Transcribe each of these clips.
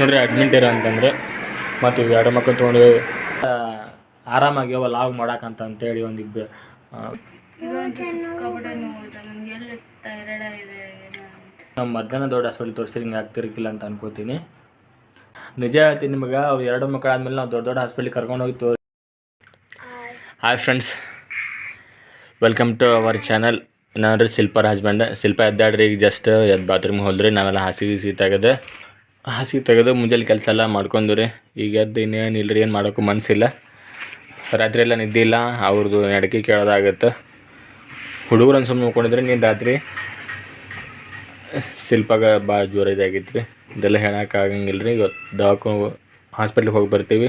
ನೋಡ್ರಿ ಅಡ್ಮಿಂಟ್ ಇರ ಅಂತಂದ್ರೆ. ಮತ್ತು ಇವು ಎರಡು ಮಕ್ಕಳು ತೊಗೊಂಡು ಆರಾಮಾಗಿ ಅವ ಲಾಗ್ ಮಾಡಾಕಂತ ಅಂತೇಳಿ ಒಂದಿಬ್ಬರು ಇಬ್ಬರು ನಮ್ಮ ಮಧ್ಯಾಹ್ನ ದೊಡ್ಡ ಹಾಸ್ಪಿಟ್ಲ್ ತೋರಿಸಿದ್ರೆ ಹಿಂಗೆ ಆಗ್ತಿರ್ಕಿಲ್ಲ ಅಂತ ಅನ್ಕೋತೀನಿ. ನಿಜ ಹೇಳ್ತೀನಿ ನಿಮಗೆ ಅವು ಎರಡು ಮಕ್ಕಳು ಆದಮೇಲೆ ನಾವು ದೊಡ್ಡ ದೊಡ್ಡ ಹಾಸ್ಪಿಟ್ಲಿಗೆ ಕರ್ಕೊಂಡು ಹೋಗಿ ತೋರಿ hi friends welcome to our channel ನಾನು ರೀ ಶಿಲ್ಪ ಹಸ್ಬೆಂಡ್ ಶಿಲ್ಪ ಎದ್ದಾಡ್ರಿ ಈಗ ಜಸ್ಟ್ ಎದ್ದು ಬಾತ್ರೂಮ್ ಹೋದ್ರಿ, ನಾವೆಲ್ಲ ಹಾಸಿಗೆ ಸೀತಾಗದೆ ತೆಗೆದು ಹಾಸಿಗೆ ತೆಗೆದು ಮುಂಜಾನೆ ಕೆಲಸ ಎಲ್ಲ ಮಾಡ್ಕೊಂಡು ರೀ. ಈಗ ಎದ್ದು ಇನ್ನೇನು ಇಲ್ಲ ರೀ ಏನು ಮಾಡೋಕ್ಕೂ ಮನಸ್ಸಿಲ್ಲ ರಾತ್ರಿ ಎಲ್ಲ ನಿದ್ದೆ ಇಲ್ಲ ಅವ್ರದ್ದು ನಡಕೆ ಕೇಳೋದಾಗತ್ತೆ. ಹುಡುಗರನ್ನು ಸುಮ್ಮನೆ ನೋಡ್ಕೊಂಡಿದ್ರೆ ನೀನು ರಾತ್ರಿ? ಶಿಲ್ಪಾಗ ಭಾಳ ಜ್ವರ ಇದಾಗಿತ್ತು ರೀ ಇದೆಲ್ಲ ಹೇಳಕ್ಕೆ ಆಗಂಗಿಲ್ಲ ರೀ ಇವತ್ತು ದವಾಖಾನೆ ಹಾಸ್ಪಿಟ್ಲಿಗೆ ಹೋಗಿ ಬರ್ತೀವಿ.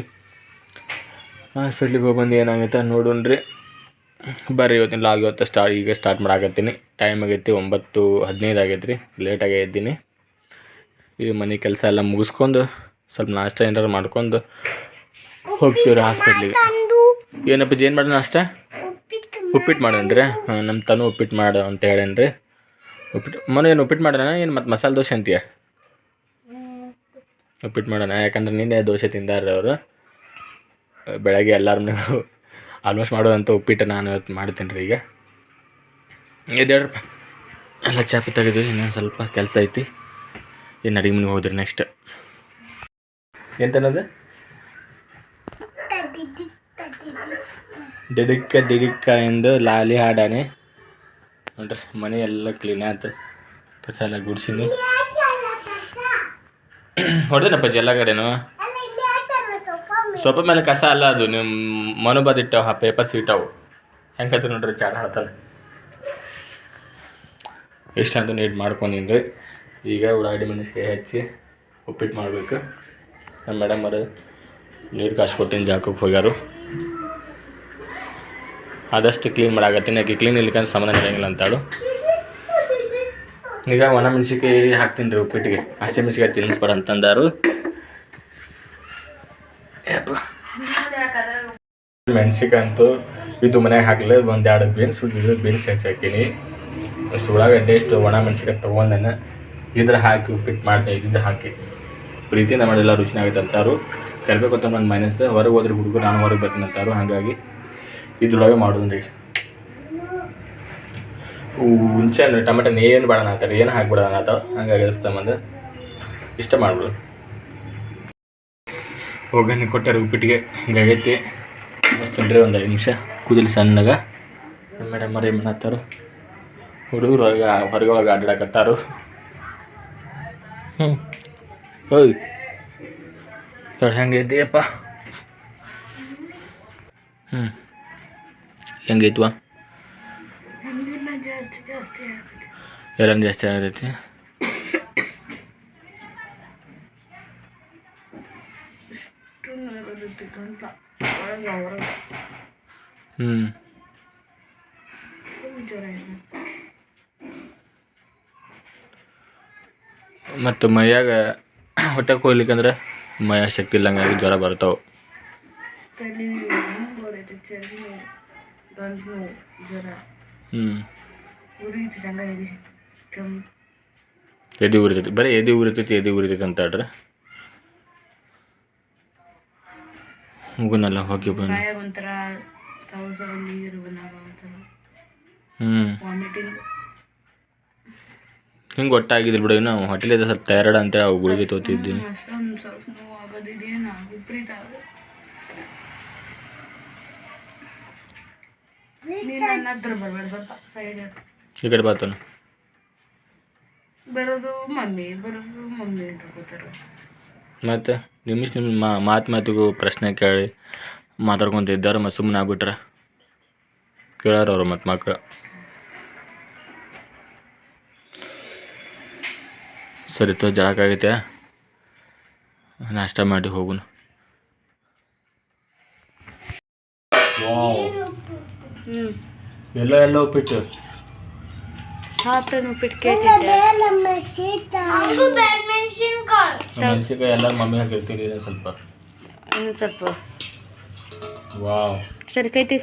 ಹಾಸ್ಪಿಟ್ಲಿಗೆ ಹೋಗಿ ಬಂದು ಏನಾಗೈತೆ ನೋಡೋಣ್ರಿ. ಬರ್ರಿ, ಇವತ್ತಿನ ಲಾಗ್ ಇವತ್ತು ಸ್ಟಾರ್ಟ್, ಈಗ ಸ್ಟಾರ್ಟ್ ಮಾಡಾಕತ್ತೀನಿ. ಟೈಮ್ ಆಗೈತಿ ಒಂಬತ್ತು ಹದಿನೈದು ಆಗೈತೆ ರೀ ಲೇಟಾಗಿ ಎದ್ದೀನಿ. ಇದು ಮನೆ ಕೆಲಸ ಎಲ್ಲ ಮುಗಿಸ್ಕೊಂಡು ಸ್ವಲ್ಪ ನಾಷ್ಟ ಏನಾರು ಮಾಡ್ಕೊಂಡು ಹೋಗ್ತೀವಿ ರೀ ಹಾಸ್ಪಿಟ್ಲಿಗೆ. ಏನಪ್ಪ ಏನು ಮಾಡೋಣ ನಾಷ್ಟ? ಉಪ್ಪಿಟ್ಟು ಮಾಡೋಣ್ರಿ ಹಾಂ ನಮ್ಮ ತನು ಉಪ್ಪಿಟ್ಟು ಮಾಡು ಅಂತ ಹೇಳೇನ್ರಿ. ಉಪ್ಪಿಟ್ಟು, ಮನೆ ಏನು ಉಪ್ಪಿಟ್ಟು ಮಾಡೋಣ ಏನು ಮತ್ತು ಮಸಾಲೆ ದೋಸೆ ಅಂತೀಯ? ಉಪ್ಪಿಟ್ಟು ಮಾಡೋಣ ಯಾಕಂದ್ರೆ ನಿನ್ನೆ ದೋಸೆ ತಿಂದಾರ್ರಿ ಅವರು. ಬೆಳಗ್ಗೆ ಎಲ್ಲರೂ ನೀವು ಆಲ್ಮೋಸ್ಟ್ ಮಾಡೋದಂತ ಉಪ್ಪಿಟ್ಟು ನಾನು ಇವತ್ತು ಮಾಡ್ತೀನಿ ರೀ ಈಗ ಎದ್ದೇಳ್ರಪ್ಪ ಎಲ್ಲ ಚಾಪಿ ತೆಗೆದು ಇನ್ನೊಂದು ಸ್ವಲ್ಪ ಕೆಲಸ ಐತಿ. ಇನ್ನು ಅಡಿಗೆ ಮನೆಗೆ ಹೋದ್ರಿ ನೆಕ್ಸ್ಟ್ ಎಂತನದು ದಿಡಿಕ್ಕ ದಿಡಿಕ್ಕ ಎಂದು ಲಾಲಿ ಹಾಡಾನೆ. ನೋಡ್ರಿ, ಮನೆ ಎಲ್ಲ ಕ್ಲೀನ್ ಆಯ್ತು. ಕಸ ಎಲ್ಲ ಗುಡ್ಸಿನಿ. ಪಜ್ಜಿ ಎಲ್ಲ ಕಡೆನು? ಸೊಪ್ಪ ಮೇಲೆ ಕಸ ಅಲ್ಲ ಅದು ನಿಮ್ಮ ಮನು ಬದಿಟ್ಟಾವ, ಆ ಪೇಪರ್ಸ್ ಇಟ್ಟವು ಹೆಂಗತ್ತು ನೋಡ್ರಿ ಚಾಡ ಹಾಡ್ತಾನೆ ಅಂತ ನೀಟ್ ಮಾಡ್ಕೊಂಡಿನ್ರಿ. ಈಗ ಉಳ್ಳಾಗಡ್ಡಿ ಮೆಣಸಿನ್ಕಾಯಿ ಹೆಚ್ಚಿ ಉಪ್ಪಿಟ್ಟು ಮಾಡಬೇಕು. ನಮ್ಮ ಮೇಡಮ್ ಅವರು ನೀರು ಕಾಸ್ಕೊಟ್ಟಿನ ಜಾಕಕ್ಕೆ ಹೋಗ್ಯಾರು. ಆದಷ್ಟು ಕ್ಲೀನ್ ಮಾಡಾಕತ್ತೀನಿ. ಆಕೆ ಕ್ಲೀನ್ ಇರ್ಲಿಕ್ಕಂತ ಸಂಬಂಧ ಇರೋಂಗಿಲ್ಲ ಅಂತಾಳು. ಈಗ ಒಣ ಮೆಣಸಿನ್ಕಾಯಿ ಹಾಕ್ತೀನಿ ರೀ ಉಪ್ಪಿಟ್ಟಿಗೆ. ಹಸಿ ಮೆಣಸಿನ್ಕಾಯಿ ತಿನ್ನಿಸ್ಬೇಡ ಅಂತಂದಾರು. ಮೆಣಸಿನ್ಕಾಯಿ ಅಂತೂ ಇದು ಮನೆಗೆ ಹಾಕಲಿ ಒಂದು ಎರಡು ಬೀನ್ಸ್ ಬೀನ್ಸ್ ಹೆಚ್ಚಾಕೀನಿ. ಅಷ್ಟು ಉಳ್ಳಾಗಡ್ಡೆ ಎಷ್ಟು ಒಣ ಮೆಣಸಿನ್ಕಾಯಿ ತೊಗೊಂಡೇನೆ ಇದ್ರ ಹಾಕಿ ಉಪ್ಪಿಟ್ಟು ಮಾಡ್ತೀನಿ ಇದ್ದಿದ್ದು ಹಾಕಿ. ಪ್ರೀತಿಯಿಂದ ಮಾಡಿಲ್ಲ ರುಚಿನಾಗುತ್ತೆ ಅಂತಾರು ಕರಿಬೇಕು ಅಂತ ಒಂದು ಮೈನಸ್ ಹೊರಗೆ ಹೋದ್ರೆ ಹುಡುಗರು, ನಾನು ಹೊರಗೆ ಬರ್ತೀನಿ ಅಂತಾರು. ಹಾಗಾಗಿ ಇದ್ರೊಳಗೆ ಮಾಡೋದು ರೀ ಹುಂಚೆ ಟೊಮೆಟೊ ಏನು ಬೇಡ ಅಂತಾರೆ, ಏನು ಹಾಕ್ಬಿಡೋಣ ಅಂತ ಹಾಗಾಗಿ ಅದ್ರ ಸಂಬಂಧ ಇಷ್ಟ ಮಾಡ್ಬೋದು. ಒಗ್ಗರಣೆ ಕೊಟ್ಟಾರೆ ಉಪ್ಪಿಟ್ಟಿಗೆ. ಹಿಂಗಾಗೈತಿ ಮಸ್ತ್ ಅಂದ್ರೆ ಒಂದು ಐದು ನಿಮಿಷ. ಕುದಿಲಿ ಸಣ್ಣಗ. ಮೇಡಮ್ ಏನು ಮಾಡತ್ತಾರು ಹುಡುಗರು ಹೊರಗೆ ಹೊರಗೆ ಒಳಗೆ ಆಡಾಡಕತ್ತಾರು ಹ್ಞೂ ಹೋಯ್ ನೋಡಿ ಹೆಂಗೈತಿಯಪ್ಪ ಹ್ಞೂ ಹೆಂಗೈತ್ವಾ ನಮ್ಗಿನ್ನ ಜಾಸ್ತಿ ಜಾಸ್ತಿ ಆಗ್ತೈತಿ ಎಲ್ಲ ಜಾಸ್ತಿ ಆಗತೈತಿ ಇಷ್ಟು ನೋವು ಬರ್ತೈತಿ ಗಂಟ್ಲ ಒಳಗೆ ಹೊರಗೆ ಹ್ಞೂ ಫುಲ್ ಜ್ವರ ಇದೆ ಮತ್ತು ಮೈಯಾಗ ಹೊಟ್ಟೆ ಕೊಯ್ಲಿಕ್ಕಂದ್ರೆ ಮೈಯಾಗ ಶಕ್ತಿ ಇಲ್ಲಂಗಾಗಿ ಜ್ವರ ಬರ್ತಾವೆ ಹ್ಞೂ ಎದೆ ಉರಿತೈತಿ. ಬರೀ ಎದೆ ಉರಿತೈತಿ ಎದೆ ಉರಿತೈತಿ ಅಂತ ಹೇಳ್ರಿ. ಮುಗುನಲ್ಲ ಹೋಗಿ ಬಂದು ಹ್ಞೂ ಹಿಂಗೆ ಒಟ್ಟಾಗಿದ್ದಿಲ್ಲ ಬಿಡು ನಾವು ಹೊಟ್ಟೆಲಿದ್ದ ಸ್ವಲ್ಪ ಥೈರಾಯ್ಡ್ ಅಂತ ಅವು ಗುಳಿಗೆ ತೋತಿದ್ದೀನಿ. ಅಷ್ಟೊಂದು ಸ್ವಲ್ಪ ನೋವು ಆಗೋದಿದೇನು ವಿಪರೀತ ಆಗೋದು. ನೀನು ನನ್ನ ಹತ್ರ ಬರಬೇಡ ಸ್ವಲ್ಪ ಸೈಡ್ ಈ ಕಡೆ ಬಾತನು ಬರೋದು ಮಮ್ಮಿ ಬರೋದು ಮಮ್ಮಿ ಅಂತ ಕೂತಾರ. ಮತ್ತು ನಿಮಿಷ ನಿಮ್ಮ ಮಾ ಮಾತು ಮಾತಿಗೂ ಪ್ರಶ್ನೆ ಕೇಳಿ ಮಾತಾಡ್ಕೊಂತ ಇದ್ದಾರ ಮತ್ತು ಸುಮ್ಮನೆ ಆಗ್ಬಿಟ್ರೆ ಕೇಳಾರ ಅವರು ಮತ್ತು ಮಕ್ಕಳು ಸರಿ ತೋ ಜಳಕಾಗೈತೆ. ನಾಷ್ಟ ಮಾಡಿ ಹೋಗುಣ. ಹ್ಞೂ ಎಲ್ಲ ಎಲ್ಲ ಉಪ್ಪಿಟ್ಟು? ಉಪ್ಪಿಟ್ಟು ಮೆಣಸಿನ್ಕಾಯಿ. ಎಲ್ಲ ಮಮ್ಮಿ ಹಾಕಿರ್ತೀರಿ ಸ್ವಲ್ಪ. ಇನ್ನು ಸ್ವಲ್ಪ. ವಾವ್. ಸರಿ ಕೈತಿ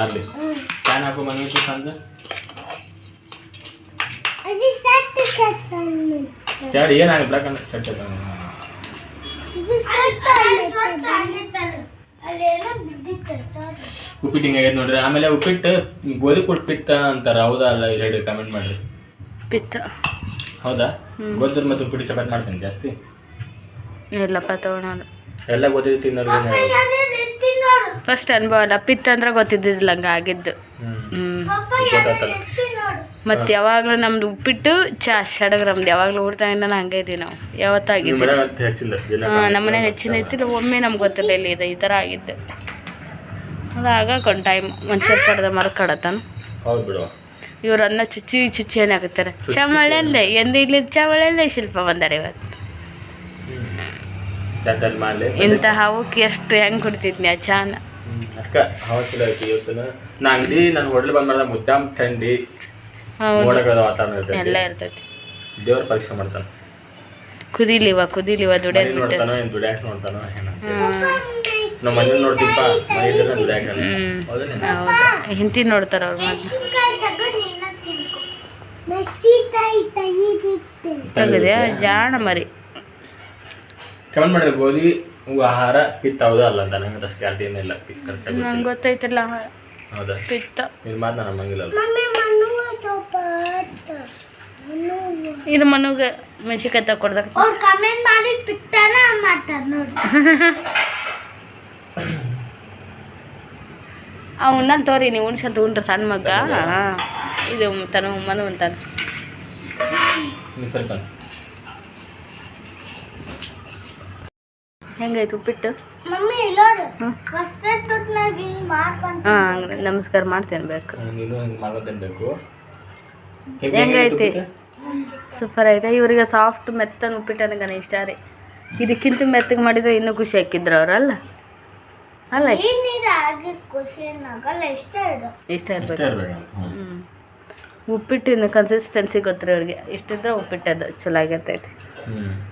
ಆಗಲಿ. ಫ್ಯಾನ್ ಹಾಕು ಮನೆ ಸಂಜೆ ಅದು ಸೆಟ್ ಸೆಟ್ ಅನ್ನುತ್ತೆ. ಚಾಡಿ ಏನಾಗ ಬ್ಲಾಕ್ ಅಂದ್ರೆ ಸ್ಟಾರ್ಟ್ ಇದು ಉಪ್ಪಿಟ್ಟು ಹಿಂಗಾಗೈತೆ ನೋಡ್ರಿ. ಆಮೇಲೆ ಉಪ್ಪಿಟ್ಟು ಗೋಧಿ ಕೊಟ್ಟು ಪಿತ್ತ ಅಂತಾರೆ ಹೌದಾ ಅಲ್ಲ? ಹೇಳಿ ಕಮೆಂಟ್ ಮಾಡ್ರಿ. ಪಿತ್ತ. ಹೌದಾ? ಗೋಧಿ ಮತ್ತು ಉಪ್ಪಿಟ್ಟು ಚಪಾತಿ ಮಾಡ್ತೀನಿ ಜಾಸ್ತಿ. ಇಲ್ಲಪ್ಪ ತಗೋಣ ಎಲ್ಲ ಗೋಧಿ ನೋಡು. ಫಸ್ಟ್ ಅನುಭವ ಅಲ್ಲ. ಪಿತ್ತಂದ್ರೆ ಗೊತ್ತಿದ್ದಿಲ್ಲ ಹಂಗೆ ಆಗಿದ್ದು. ಹ್ಮ್. ಮತ್ತೆ ಯಾವಾಗಲೂ ನಮ್ದು ಉಪ್ಪಿಟ್ಟು ಚಾ ಸಡಗರ ನಮ್ದು. ಯಾವಾಗಲೂ ಊಟದಾಗಿಂದ ಹಂಗೆ ಇದ್ದೀವಿ ನಾವು. ಯಾವತ್ತಾಗಿದ್ದು. ಮನೆ ಮತ್ತೆ ಹೆಚ್ಚಿಲ್ಲ? ನಮ್ಮ ಮನೆ ಹೆಚ್ಚಿನ ಇತ್ತಿಲ್ಲ ಒಮ್ಮೆ ನಮ್ಗೆ ಗೊತ್ತಿಲ್ಲ ಇಲ್ಲಿ ಇದೆ. ಈ ಥರ ಆಗಿದ್ದು. ಅದಾಗ ಕೊಂಡು ಟೈಮ್ ಮನುಷ್ಯರು ಕಡ್ದ ಮರ ಕಡತಾನ. ಹೌದು ಬಿಡು. ಇವ್ರು ಅನ್ನ ಚುಚ್ಚಿ ಚುಚ್ಚಿ ಏನಾಗುತ್ತಾರೆ ಎಂದ ಎಂದು ಇಲ್ಲಿ ಅಲ್ಲೇ ಶಿಲ್ಪ ಬಂದಾರೆ ಇವತ್ತು. ಇಂತಹ ಅವಕ್ಕೆ ಎಷ್ಟು ಹೆಂಗೆ ಕೊಡ್ತಿದ್ನಿ ಆ ಚಾನ. ಅಕ್ಕ ಹೌದು ಚಲೋ ಐತಿ ನಾ ಅಂಗಡಿ ನಾನು ಹೋಟ್ಲ್ ಬಂದ್ ಮಾಡಿದ ಮುದ್ದಾಮ್ ಥಂಡಿ ಹೌದು. ವಾತಾವರಣ ಎಲ್ಲ ಇರ್ತೈತಿ. ಇರ್ತೈತಿ ದೇವ್ರ ಪರೀಕ್ಷೆ ಮಾಡ್ತಾನೆ. ಕುದಿಲಿವ ಕುದಿಲಿವ ಮನೆ ದುಡಿಯೋದು ಬಿಟ್ಟು. ನೋಡ್ತಾನೋ ಏನು ದುಡ್ಯಾಕ್ ನೋಡ್ತಾನೋ ಏನ ನಮ್ಮ ಮನೆ ನೋಡ್ತೀಪ್ಪ ಮನೆ ಇದ್ರೆ ದುಡ್ಯಾಕ ಹ್ಮ್. ಹೌದಾ ಹೌದು. ಹಿಂತಿ ನೋಡ್ತಾರ ಅವ್ರು. ತೆಗದ್ಯಾ ಜಾಣ ಮರಿ. ಕಮೆಂಟ್ ಮಾಡಿರಿ ಗೋಧಿ. ಆಹಾರ ಪಿತ್ತ ಹೌದಾ ಅಲ್ಲ ಅಂತ ನಂಗೆ ಅಷ್ಟು ಗ್ಯಾರಂಟಿ ಏನಿಲ್ಲ ನಂಗೆ ಗೊತ್ತೈತಿಲ್ಲ ಹೌದಾ? ಪಿತ್ತ. ಇದು ಮಾತು ನಾನು ನಮ್ಮಂಗಿಲ್ಲ. ಇದು ಮನುಗೆ ಮೆಣಸಿನ್ಕಾಯಿ ತಗೊಡ್ದಾಗ ಅವ್ರು ಕಮೆಂಟ್ ಮಾಡಿ ಪಿಟ್ಟನ ಮಾಡ್ತಾರೆ ನೋಡಿ. ಆ ಉಣ್ಣಲ್ ತೋರಿ ನೀವು ಉಣ್ಸಂತ ಉಂಡ್ರ ಸಣ್ಣ ಮಗ ಹಾಂ ಇದು ತನ ಮನು ಅಂತಾನೆ ಹೆಂಗಾಯ್ತು ಉಪ್ಪಿಟ್ಟು? ಹಾಂ ನಮಸ್ಕಾರ ಮಾಡ್ತೇನೆ ಬೇಕು. ಹೆಂಗೈತಿ ಸೂಪರ್ ಐತೆ ಇವ್ರಿಗೆ ಸಾಫ್ಟ್ ಮೆತ್ತನ ಉಪ್ಪಿಟ್ಟು ನನಗೆ ಇಷ್ಟ ರೀ. ಇದಕ್ಕಿಂತ ಮೆತ್ತಗೆ ಮಾಡಿದ್ರೆ ಇನ್ನೂ ಖುಷಿ ಹಾಕಿದ್ರು ಅವರಲ್ಲ ಅಲ್ಲ? ಇಷ್ಟ ಇರ್ಬೇಕು. ಉಪ್ಪಿಟ್ಟಿನ ಕನ್ಸಿಸ್ಟೆನ್ಸಿ ಗೊತ್ತಿರಿ ಅವ್ರಿಗೆ. ಇಷ್ಟಿದ್ರೆ ಉಪ್ಪಿಟ್ಟದು ಚಲೋ ಆಗಿರ್ತೈತಿ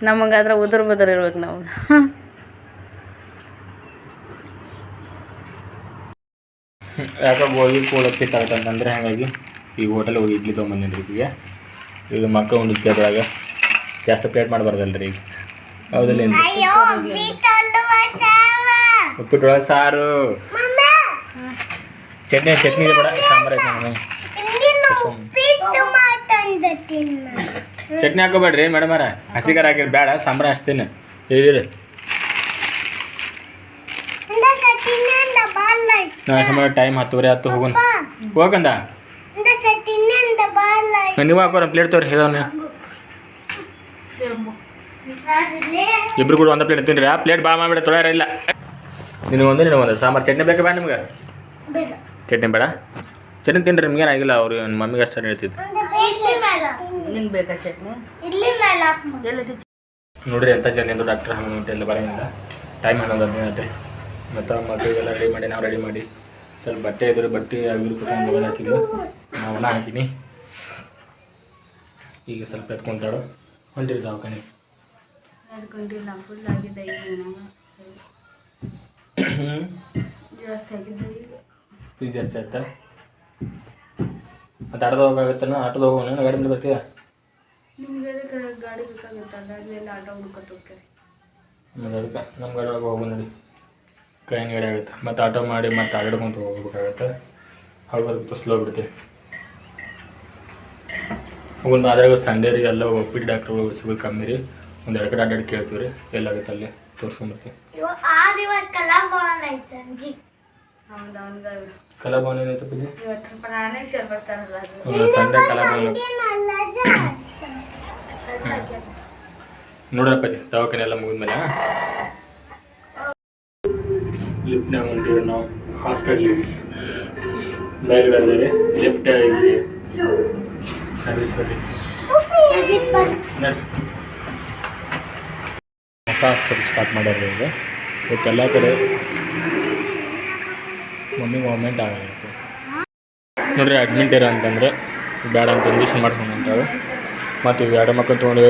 ನಮಗಾದ್ರೆ ಉದುರು ಬದುರು ಇರ್ಬೇಕು ನಾವು. ಯಾಕೆ ಹೋಗಿ ಕೂಡ ಅಂತಂದರೆ ಹಾಗಾಗಿ ಈ ಹೋಟೆಲ್ ಹೋಗಿ ಇಡ್ಲಿ ತೊಗೊಂಬಂದಿನಿ ಈಗ. ಈಗ ಮಕ್ಕಳು ಉಂಡಿದ್ಕೆ ಅದ್ರಾಗ. ಜಾಸ್ತಿ ಪ್ಲೇಟ್ ಮಾಡಬಾರ್ದಲ್ರಿ ಈಗ. ಹೌದಿಲ್ಲ ಉಪ್ಪಿಟ್ಟು ಸಾರು. ಚಟ್ನಿ ಚಟ್ನಿ ಇದೆ ಬೇಡ ಸಾಂಬಾರು ಚಟ್ನಿ. ಹಾಕೋಬೇಡ್ರಿ ಮೇಡಮರ ಹಸಿಗಾರ ಹಾಕಿರಿ ಬೇಡ ಸಾಂಬಾರು ಹಚ್ತೀನಿ ಹೇಳಿರಿ ಇಂದ ಸತಿನಿಂದ ಬಾಲ್ಲ ನಾ ಸಮಯ ಟೈಮ್ ಹತ್ತುವರೆ ಹತ್ತು ಹೋಗೋಣ ಹೋಗಂದ ನೀವು ಹಾಕೋರ ಪ್ಲೇಟ್ ತೋರಿ ಹೇಳೋಣ. ಇಬ್ರು ಕೂಡ ಒಂದು ಪ್ಲೇಟ್ ತಿನ್ರಿ ಆ ಪ್ಲೇಟ್ ಬಾ ಮಾಡಿಬಿಡ ತೊಳೆಯಾರ ಇಲ್ಲ. ನಿನಗೊಂದು ನಿನಗೊಂದು ಸಾಂಬಾರು ಚಟ್ನಿ ಬೇಕಾ ಬೇಡ ನಿಮ್ಗೆ? ಚಟ್ನಿ ಬೇಡ? ಚಟ್ನಿ ತಿನ್ರಿ ನಿಮ್ಗೇನಾಗಿಲ್ಲ ಅವ್ರು ನನ್ನ ಮಮ್ಮಿಗೆ ಅಷ್ಟೇ ಹೇಳ್ತಿದ್ದು ನೋಡ್ರಿ ಎಂತ ಚಟ್ನಿ ಡಾಕ್ಟರ್ ಹಣ್ಣು ಎಲ್ಲ ಬರೋಂಗಿಲ್ಲ. ಟೈಮ್ ಹನ್ನೊಂದು ಹದಿನೈದು ಐತೆ ಮತ್ತು ಮಕ್ಕಳಿಗೆಲ್ಲ ರೆಡಿ ಮಾಡಿ ನಾವು ರೆಡಿ ಮಾಡಿ. ಸ್ವಲ್ಪ ಬಟ್ಟೆ ಇದ್ರೆ ಬಟ್ಟೆ ಆಗಿರು ಕುತ್ಕೊಂಡು ಹೋಗೋದು ನಾವು ಒಣ ಹಾಕಿನಿ. ಈಗ ಸ್ವಲ್ಪ ಎತ್ಕೊಂತಾಳು ಹೊಂಟಿರಿ ದವಾಖಾನೆ. ಫುಲ್ ಈಗ ಜಾಸ್ತಿ ಆಯ್ತಾ? ಮತ್ತು ಆಟೋದ ಹೋಗಾಗತ್ತನ ಆಟೋದ ಹೋಗೋಣ ಗಾಡಿ ಮೇಲೆ ಬರ್ತೀಯ? ನಿಮ್ಗೆ ಗಾಡಿ ಬೇಕಾಗುತ್ತೆ? ಗಾಡಿಯಲ್ಲಿ ಆಟೋ ಹುಡ್ಕೊತ ಹೋಗ್ತಾರೆ. ನಮ್ಮ ಗಾಡಿ ಒಳಗೆ ಹೋಗು ನೋಡಿ. ಕೈನ ಗಾಡಿ ಆಗುತ್ತೆ. ಮತ್ತು ಆಟೋ ಮಾಡಿ ಮತ್ತು ಆಡಾಡ್ಕೊಂತ ಹೋಗ್ಬೇಕಾಗತ್ತೆ. ಅವ್ರು ಬರ್ಬೇಕು ಸ್ಲೋ ಬಿಡ್ತೀವಿ ಒಂದು ಅದ್ರಾಗ ಸಂಡೇ ರೀ ಎಲ್ಲ ಒಪ್ಪಿಟ್ಟು ಡಾಕ್ಟ್ರುಗಳು ಸಿಗೋದು ಕಮ್ಮಿ ರೀ. ಒಂದು ಎರಡು ಕಡೆ ಅಡ್ಡಾಡಿ ಕೇಳ್ತೀವಿ ರೀ. ಎಲ್ಲಾಗುತ್ತೆ ಅಲ್ಲಿ ತೋರಿಸ್ಕೊಂಬರ್ತೀವಿ ಕಲಾಭವನ ಏನೈತೆ ಸಂಡೇ ಕಲಾಭವನ. ನೋಡ್ರಪ್ಪ ದವಾಖಾನೆ ಎಲ್ಲ ಮುಗಿದ್ಮೇಲೆ ನಾವು ಹಾಸ್ಪಿಟ್ಲಿಗೆ ಬೇರೆ ಬಂದರೆ ಲೆಫ್ಟ್ ಇಲ್ಲಿ ಸರಿ ನಡ್ರಿ. ಹೊಸ ಆಸ್ಪತ್ರೆ ಸ್ಟಾರ್ಟ್ ಮಾಡ್ಯಾರ ಈಗ ಇವತ್ತು ಎಲ್ಲ ಕಡೆ ಮಮ್ಮಿ ಮೂಮೆಂಟ್ ಆಗಬೇಕು ನೋಡ್ರಿ ಅಡ್ಮಿಟ್ ಇರೋ ಅಂತಂದ್ರೆ ಬೇಡ ಅಂತ ಇಂಜೆಕ್ಷನ್ ಮಾಡ್ಸ್ಕೊಂಡು ಮತ್ತೆ ಮತ್ತು ಇವು ಎರಡು ಮಕ್ಕಳು ತೊಗೊಂಡು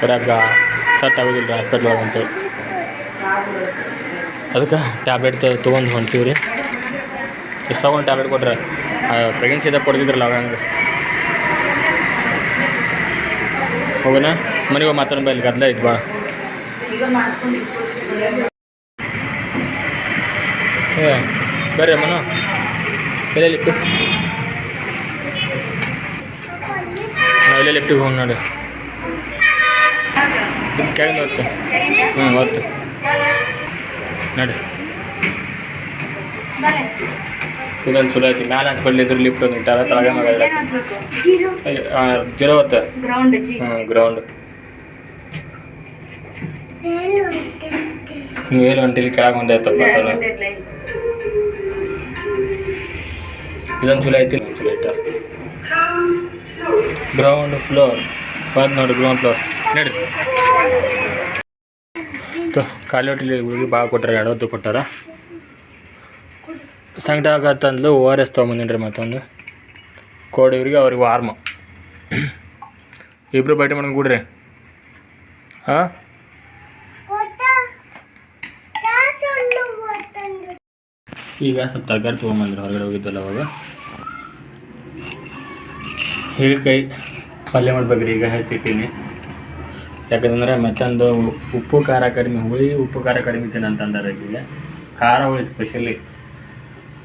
ಬರಾಕ ಸಟ್ ಆಗೋದಿಲ್ಲ ಹಾಸ್ಪಿಟ್ಲ್ ಅಂತೇಳಿ ಅದಕ್ಕೆ ಟ್ಯಾಬ್ಲೆಟ್ ತೊಗೊಂಡು ಹೊಂಟೀವಿ ರೀ ಎಷ್ಟು ತೊಗೊಂಡು ಟ್ಯಾಬ್ಲೆಟ್ ಕೊಟ್ರೆ ಪ್ರೆಗ್ನೆನ್ಸಿ ಇದ್ದಾಗ ಕೊಡ್ತಿದ್ರಲ್ಲ ಅವಾಗ. ಹಂಗೆ ಹೋಗೋಣ, ಮನೆಗೆ ಹೋಗಿ ಮಾತಾಡೋಣ ಬಾ ಇಲ್ಲಿ ಗದ್ದಲ ಐತೆ ಬಾ. ಬರ್ರಿ ಅಮ್ಮನು. ಎಲ್ಲೇ ಲಿಫ್ಟ್ ನಾವು ಎಲ್ಲೇ ಲಿಫ್ಟಿಗೆ ಹೋಗಿ ನೋಡಿ. ಇದು ಕೆಳಗಿಂದ ಹ್ಞೂ ಹೊತ್ತು ನೋಡಿ. ಇದೊಂದು ಚಲೋ ಐತಿ ಮ್ಯಾಲ ಹಾಸ್ಪಿಟ್ಲ್ ಇದ್ರ ಲಿಫ್ಟ್ ಒಂದು ಇಟ್ಟಾರ ತಳಗ ಜೀರೋ ಹೊತ್ತು. ಹ್ಞೂ ಗ್ರೌಂಡ್ ಏಳು ಅಂತೆ ನೀವು ಏನು ಹೊಂಟಿಲಿ ಕೆಳಗೆ ಅಂತಂದ್ರೆ ಇದೊಂದು ಚಲೋ ಐತಿ ಚಲೋ ಇಟ್ಟಾರ. ಗ್ರೌಂಡ್ ಫ್ಲೋರ್ ಬಂದು ನೋಡಿ ಗ್ರೌಂಡ್ ಫ್ಲೋರ್ ನಡಿ. ತೊ ಖಾಲಿ ಹೊಟ್ಟಿಲಿ ಹುಡುಗಿ ಭಾಳ ಕೊಟ್ಟಾರ ಎರಡು ಹೊತ್ತು ಕೊಟ್ಟಾರ. ಸಂಕಟ ಆಗತ್ತಂದ್ಲು ಓ ಆರ್ ಎಸ್ ತೊಗೊಂಬಂದಿನ್ರಿ ಮತ್ತೊಂದು. ಕೋಡಿ ಇವ್ರಿಗೆ ಅವ್ರಿಗೆ ವಾರ್ಮ ಇಬ್ಬರು ಬೈಟ್ ಮಾಡಿ ಕೂಡ್ರಿ. ಹಾಂ? ಈಗ ಸ್ವಲ್ಪ ತರಕಾರಿ ತೊಗೊಂಬಂದ್ರಿ, ಹೊರಗಡೆ ಹೋಗಿದ್ದಲ್ಲ ಅವಾಗ. ಹೀರೆಕಾಯಿ ಪಲ್ಯ ಮಾಡ್ಬೇಕ್ರಿ, ಈಗ ಹೆಚ್ಚಿಟ್ಟಿನಿ. ಯಾಕಂದ್ರೆ ಮತ್ತೊಂದು ಉಪ್ಪು ಖಾರ ಕಡಿಮೆ ಹುಳಿ ಉಪ್ಪು ಖಾರ ಕಡಿಮೆ ತಿನ್ನ ಅಂತಂದಾರೆ ಈಗ ಖಾರ ಹುಳಿ ಸ್ಪೆಷಲಿ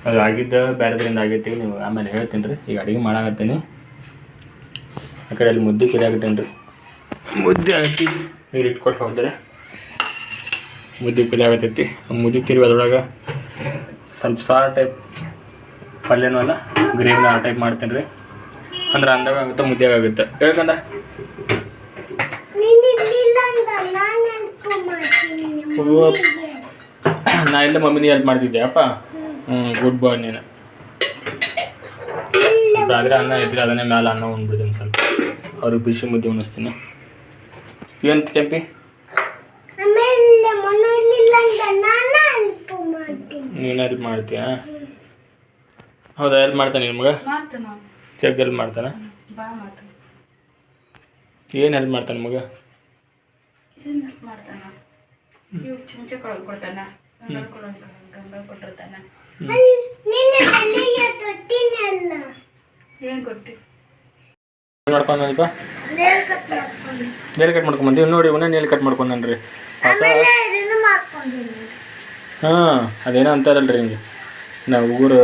ಅದು ಆಗಿದ್ದ ಬೇರೆದ್ರಿಂದ ಆಗೈತಿ ನೀವು ಆಮೇಲೆ ಹೇಳ್ತೀನಿ ರೀ ಈಗ ಅಡುಗೆ ಮಾಡಾಕತ್ತೀನಿ. ಆ ಕಡೆ ಅಲ್ಲಿ ಮುದ್ದೆ ಕುದಿಯಾಕತ್ತೇನೆ ರೀ. ಮುದ್ದೆ ಹಾಕಿ ನೀರು ಇಟ್ಕೊಟ್ಟು ಹೋದ್ರೆ? ಮುದ್ದೆ ಆ ಮುದ್ದೆ ತಿರುಗಿ ಅದ್ರೊಳಗೆ ಸ್ವಲ್ಪ ಸಾರ ಟೈಪ್ ಪಲ್ಯನೂ ಅಲ್ಲ ಗ್ರೇವಿನ ಆ ಟೈಪ್ ಮಾಡ್ತೀನಿ ರೀ. ಅಂದ್ರೆ ಅಂದಾಗ ಆಗುತ್ತೆ ಮುದ್ದೆ ಆಗುತ್ತೆ ಹೇಳ್ಕಂದ ನೀನು ಇರ್ಲಿಲ್ಲ ಅಂದ ನಾನು ಹೆಲ್ಪ್ ಮಾಡ್ತೀನಿ ಓ. ನಾ ಎಲ್ಲ ಮಮ್ಮಿನಿ ಹೆಲ್ಪ್ ಮಾಡ್ತಿದ್ದೆ ಅಪ್ಪ. ಹ್ಞೂ ಗುಡ್ ಬಾಯ್ ನೀನು. ಸ್ವಲ್ಪ ಆದರೆ ಅನ್ನ ಇದ್ರೆ ಅದನ್ನೇ ಮೇಲೆ ಅನ್ನ ಉಂಡ್ಬಿಡ್ತೀನಿ ಸ್ವಲ್ಪ. ಅವ್ರಿಗೆ ಬಿಸಿ ಮುದ್ದೆ ಉಣಿಸ್ತೀನಿ. ಏನು ಕೆಂಪಿ? ನಾನು ಹೆಲ್ಪ್ ಮಾಡ್ತೀನಿ. ನೀನು ಹೆಲ್ಪ್ ಮಾಡ್ತೀಯಾ? ಹೌದಾ ಹೆಲ್ಪ್ ಮಾಡ್ತಾನೆ ನಿಮ್ಗೆ ಮಾಡ್ತಾನ ಚೆಕ್ ಹೆಲ್ಪ್ ಮಾಡ್ತಾನೆ? ಏನು ಹೆಲ್ಪ್ ಮಾಡ್ತಾನೆ ಮಾಡ್ತಾನ ಇವ್ ಚಮಚ ಕೊಳಗ್ ಕೊಡ್ತಾನ ಗಂಗಾಳ ಕೊಳಗ್ ಗಂಗಾಳ ಕೊಟ್ಟಿರ್ತಾನ. ಏನ್ ಕೊಟ್ಟಿ ಮಾಡ್ಕೊಂಡಪ್ಪ ನೇಲ್ ಕಟ್ ಮಾಡ್ಕೊಂಡ್. ಬಂದೀವಿ ನೋಡಿ ಇವನ್ನ ನೇಲ್ ಕಟ್ ಮಾಡ್ಕೊಂಡ್ರಿ ಹೊಸ ಹಾ ಅದೇನೋ ಅಂತಾರಲ್ರಿ ಹಿಂಗೆ. ನಾವು ಉಗುರು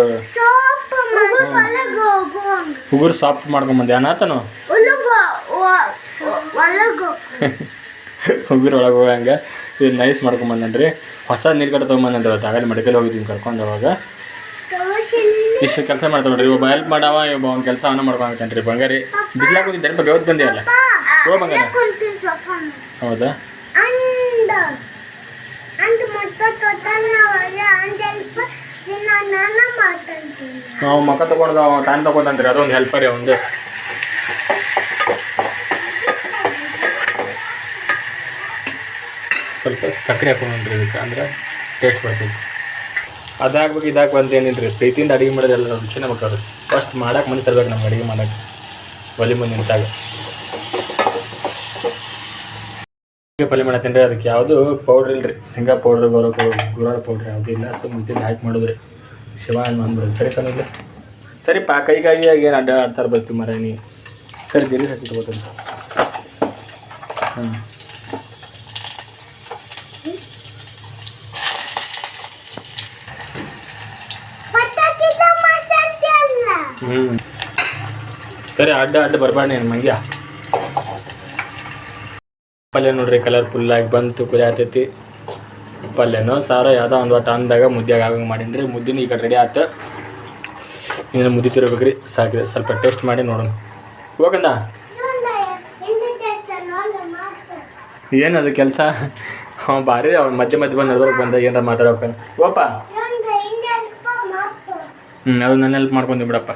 ಉಗುರು ಸಾಫ್ಟ್ ಮಾಡ್ಕೊಂಬಂದೆ ಅನಾಥನು? ಉಗುರು ಒಳಗೆ ಹೋಗಂಗೆ? ಇದು ನೈಸ್ ಮಾಡ್ಕೊಂಬಂದ್ರೆ ಹೊಸ ನೀರು ಕಟ್ಟ ತೊಗೊಂಬಂದ್ರೆ ಅವತ್ತು ಆಗಲಿ ಮೆಡಿಕಲ್ ಹೋಗಿದ್ದೀನಿ ಕರ್ಕೊಂಡು ಅವಾಗ. ಇಷ್ಟು ಕೆಲಸ ಮಾಡ್ತಾವೆ ನೋಡ್ರಿ ಒಬ್ಬ ಹೆಲ್ಪ್ ಮಾಡವ ಒಬ್ಬ ಒಂದು ಕೆಲಸ ಅವನ ಮಾಡ್ಕೊಂತಾನೆ ರೀ ಬಂಗಾರಿ. ಬಿಸಿಲಾಗ ಹೋಗಿದ್ದೆ ಬಗ್ಗೆ ಯಾವತ್ತು ಬಂದಿ ಅಲ್ಲ ಓ ಬಂಗಾರ. ಹೌದಾ? ನಾವು ಮಕ್ಕ ತೊಗೊಂಡು ಟೈಮ್ ತೊಗೊಂತಂತ್ರಿ ಅದೊಂದು ಹೆಲ್ಪರ್ ರೀ ಸ್ವಲ್ಪ ಸಕ್ಕರೆ ಹಾಕೊಂಡ್ರಿ ಇದಕ್ಕೆ ಅಂದ್ರೆ ಟೇಸ್ಟ್ ಬರ್ತೈತಿ ಅದಾಗ್ಬೇಕು ಇದಾಗ ರೀ ಪ್ರೀತಿಯಿಂದ ಅಡುಗೆ ಮಾಡೋದೆಲ್ಲ ರುಚಿ ನಮಗೆ ಅದು. ಫಸ್ಟ್ ಮಾಡೋಕೆ ಮನೆ ತರ್ಬೇಕು ನಮ್ಗೆ ಅಡುಗೆ ಮಾಡಕ್ಕೆ. ಒಲಿ ಮುಂದೆ ನಿಂತಾಗ. ಪಲ್ಯ ಮಾಡತ್ತೀನಿ ರೀ ಅದಕ್ಕೆ ಯಾವುದು ಪೌಡ್ರ್ ಇಲ್ಲರಿ ಶೇಂಗಾ ಪೌಡ್ರ್ ಗೊರ ಗುರಾಳ ಪೌಡ್ರ್ ಯಾವುದೂ ಇಲ್ಲ. ಸೊ ಮುಂದೆ ಹಾಕಿ ಮಾಡಿದ್ರಿ. ಶಿವ ಅಂದ್ಬಿಡೋದು ಸರಿ ತಂದಿಲ್ಲ ಸರಿ ಪಾ, ಕೈಗಾಗಿ ಏನು ಅಡ್ಡ ಆಡ್ತಾರೆ ಬರ್ತೀವಿ ಮರ ನೀ? ಸರಿ ಜೀನಿ ಹಚ್ಚಿ ತಗೋತೀನಿ. ಸರಿ, ಅಡ್ಡ ಅಡ್ಡ ಬರಬಾರ್ದು ಏನು ಮಂಗ್ಯ. ಪಲ್ಯ ನೋಡ್ರಿ ಕಲರ್ ಫುಲ್ಲಾಗಿ ಬಂತು ಕುದಿ ಪಲ್ಯನೋ ಸಾರ ಯಾವುದೋ ಒಂದು ಒಟ್ಟು ಅಂದಾಗ ಮುದ್ದೆಗೆ ಆಗಂಗೆ ಮಾಡೀನಿ ರೀ ಮುದ್ದಿನ ಈಗ ರೆಡಿ ಆಯ್ತು ನೀನು ಮುದ್ದೆ ತಿರ್ಬೇಕ್ರಿ. ಸಾಕಿದೆ. ಸ್ವಲ್ಪ ಟೇಸ್ಟ್ ಮಾಡಿ ನೋಡೋಣ. ಹೋಗಣ್ಣ ಅದು ಕೆಲಸ? ಅವ ಭಾರಿ ಅವ್ನು ಮಧ್ಯೆ ಮಧ್ಯೆ ಬಂದು ನಡ್ಬರ್ಗೆ ಬಂದ ಏನಾರ ಮಾತಾಡೋಕೆ ಓಪ್ಪ ಹ್ಞೂ ಅದು ನನ್ನ ಹೆಲ್ಪ್ ಮಾಡ್ಕೊಂಡು ಬಿಡಪ್ಪ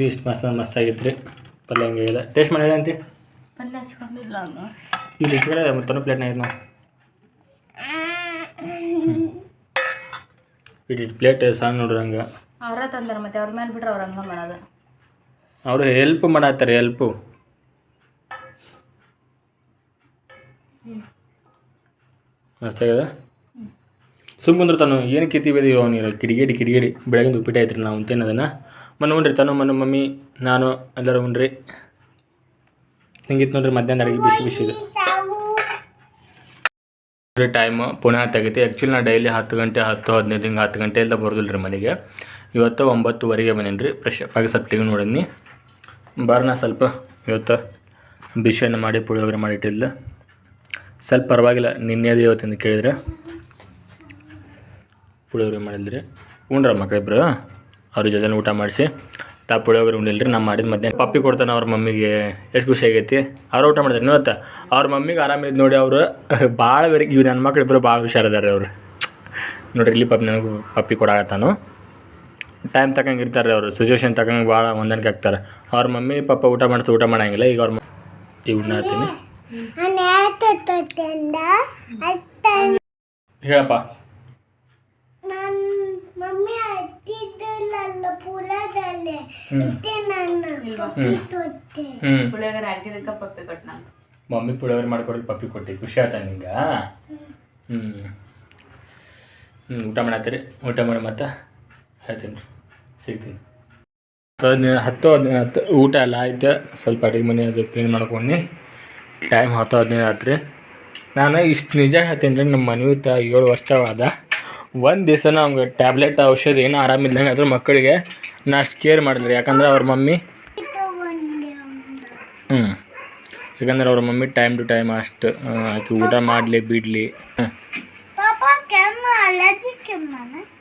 ಮುದ್ದೆ ಇಷ್ಟು ಮಸ್ತ್ ಮಸ್ತ್ ಆಗಿತ್ತು ರೀ ಪಲ್ಯ ಹಂಗಾಗಿದೆ ಟೇಸ್ಟ್ ಮಾಡಿ ಹೇಳಂತಿ? ಪಲ್ಯ ಹಚ್ಕೊಂಡಿಲ್ಲ ಅವನು ಇಲ್ಲಿ ಇಟ್ಕೊಳ್ಳೆ ಮತ್ತೊಂದು ಪ್ಲೇಟ್ನಾಗ ನಾವು ಇಟ್ಟು ಪ್ಲೇಟ್ ಸಣ್ಣ ನೋಡ್ರಿ ಹಂಗೆ. ಅವ್ರ ತಂದಾರ ಮತ್ತೆ ಅವ್ರ ಮೇಲೆ ಬಿಟ್ರೆ ಅವ್ರ ಹಂಗ ಮಾಡೋದು. ಅವರು ಹೆಲ್ಪ್ ಮಾಡತ್ತಾರೆ ಹೆಲ್ಪು ಮಸ್ತಾಗದ ಸುಮ್ ಬಂದ್ರೆ ತಾನು ಏನು ಕಿತ್ತಿ ಬೇದಿ ಅವನಿರೋ ಕಿಡಿಗೇಡಿ ಕಿಡಿಗೇಡಿ. ಬೆಳಗಿಂದ ಉಪ್ಪಿಟ್ಟು ರೀ ನಾವು ಅಂತೇನು ಅದನ್ನು? ಮನೆ ಉಣ್ರಿ ತಾನು ಮನು ಮಮ್ಮಿ, ನಾನು ಎಲ್ಲರೂ ಉಣ್ರಿ ಹಿಂಗಿತ್ತು ನೋಡ್ರಿ ಮಧ್ಯಾಹ್ನ ಅಡುಗೆ ಬಿಸಿ ಬಿಸಿದು ಟೈಮು ಪುನಃ ತೆಗಿತೆ. ಆ್ಯಕ್ಚುಲಿ ನಾ ಡೈಲಿ ಹತ್ತು ಗಂಟೆ, ಹತ್ತು ಹದಿನೈದು, ಹಿಂಗೆ ಹತ್ತು ಗಂಟೆ ಎಲ್ಲ ಬರೋದಿಲ್ಲ ರೀ ಮನೆಗೆ. ಇವತ್ತು ಒಂಬತ್ತುವರೆಗೆ ಬಂದೇನಿ ರೀ ಫ್ರೆಶ್ ಆಗಿ ಟಿವಿ ನೋಡಿದ್ನಿ. ಬಾರ್ನ ಸ್ವಲ್ಪ ಇವತ್ತು ಬಿಸಿಯನ್ನು ಮಾಡಿ, ಪುಳಿಯೋಗರೆ ಮಾಡಿಟ್ಟಿಲ್ಲ ಸ್ವಲ್ಪ ಪರವಾಗಿಲ್ಲ ನಿನ್ನೆದು ಇವತ್ತಿಂದ ಕೇಳಿದ್ರೆ ಪುಳಿಯೋಗರೆ ಮಾಡಿದ್ರಿ. ಉಂಡ್ರ ಮಕ್ಕಳಿಬ್ರು ಅವ್ರ ಜೊತೆ ಊಟ ಮಾಡಿಸಿ ತಾ ಪುಳಿಯೋಗರೆ ರೀ ನಾ ಮಾಡಿದ ಮಧ್ಯಾಹ್ನ. ಪಪ್ಪಿ ಕೊಡ್ತಾನೆ ಅವ್ರ ಮಮ್ಮಿಗೆ ಎಷ್ಟು ಖುಷಿ ಆಗೈತಿ. ಅವ್ರು ಊಟ ಮಾಡಿದ್ರೆ ಇವತ್ತು? ಅವ್ರ ಮಮ್ಮಿಗೆ ಆರಾಮಿದ್ದು ನೋಡಿ ಅವರು ಭಾಳ ಬೇರೆ ಇವ್ರು ನನ್ನ ಮಕ್ಳು ಇಬ್ಬರು ಭಾಳ ಹುಷಾರಿದ್ದಾರೆ ಅವರು. ನೋಡಿರಿ ಇಲ್ಲಿ ಪಪ್ಪಿ ನನಗೂ ಪಪ್ಪಿ ಕೊಡಾಕತ್ತಾನು. ಟೈಮ್ ತಕ್ಕಂಗೆ ಇರ್ತಾರೆ ಅವರು ಸಿಚುವೇಶನ್ ತಕ್ಕಂಗೆ ಭಾಳ ಹೊಂದಾಣಿಕೆ ಆಗ್ತಾರೆ. ಅವ್ರ ಮಮ್ಮಿ ಪಪ್ಪ ಊಟ ಮಾಡಿಸಿ ಊಟ ಮಾಡೋಂಗಿಲ್ಲ ಈಗ ಅವ್ರ ಈಗ ಉಣ್ಣಾತೀನಿ ಹೇಳಪ್ಪ. ಮಮ್ಮಿ ಹತ್ತಿದ್ದಲ್ಲ ಪುಲದಲ್ಲಿ ಇಟ್ಟೆ ನಾನು. ಪಪ್ಪಿ ತೊಟ್ಟೆ ಹ್ಞೂ ಪುಳಿಯೋಗರೆ ಹಾಕಿದಕ್ಕೆ ಪಪ್ಪಿ ಕೊಟ್ಟು ನಾನು ಮಮ್ಮಿ ಪುಳಿಯೋಗರೆ ಮಾಡ್ಕೊಡೋದು ಪಪ್ಪಿ ಕೊಟ್ಟಿ. ಖುಷಿ ಆತ ನಿಂಗೆ? ಹ್ಞೂ ಹ್ಞೂ ಊಟ ಮಾಡತ್ತೀರಿ? ಊಟ ಮಾಡಿ ಮತ್ತೆ ಹೇಳ್ತೀನಿ ಸಿಗ್ತೀನಿ. ಹತ್ತು ಹದಿನೈದು ಹತ್ತು ಹದಿನೈದು ಹತ್ತು ಊಟ ಎಲ್ಲ ಆಯ್ತು. ಸ್ವಲ್ಪ ಅಡುಗೆ ಮನೆ ಅದು ಕ್ಲೀನ್ ಮಾಡ್ಕೊಂಡು ಟೈಮ್ ಹತ್ತು ಹದಿನೈದು ಆಯ್ತು ರೀ ನಾನು ಇಷ್ಟು ನಿಜ ಹೇಳ್ತೀನಿ ರೀ ನಮ್ಮ ಮನೆ ತ ಏಳು ವರ್ಷವಾದ ಒಂದು ದಿವಸ ಅವ್ಗೆ ಟ್ಯಾಬ್ಲೆಟ್ ಔಷಧಿ, ಏನೋ ಆರಾಮಿಲ್ಲಂಗೆ ಅದ್ರ ಮಕ್ಕಳಿಗೆ ನಾ ಅಷ್ಟು ಕೇರ್ ಮಾಡಿದ್ರಿ. ಯಾಕಂದ್ರೆ ಅವ್ರ ಮಮ್ಮಿ ಹ್ಞೂ ಯಾಕಂದ್ರೆ ಅವ್ರ ಮಮ್ಮಿ ಟೈಮ್ ಟು ಟೈಮ್ ಅಷ್ಟು ಆಕೆ ಊಟ ಮಾಡಲಿ, ಬಿಡಲಿ.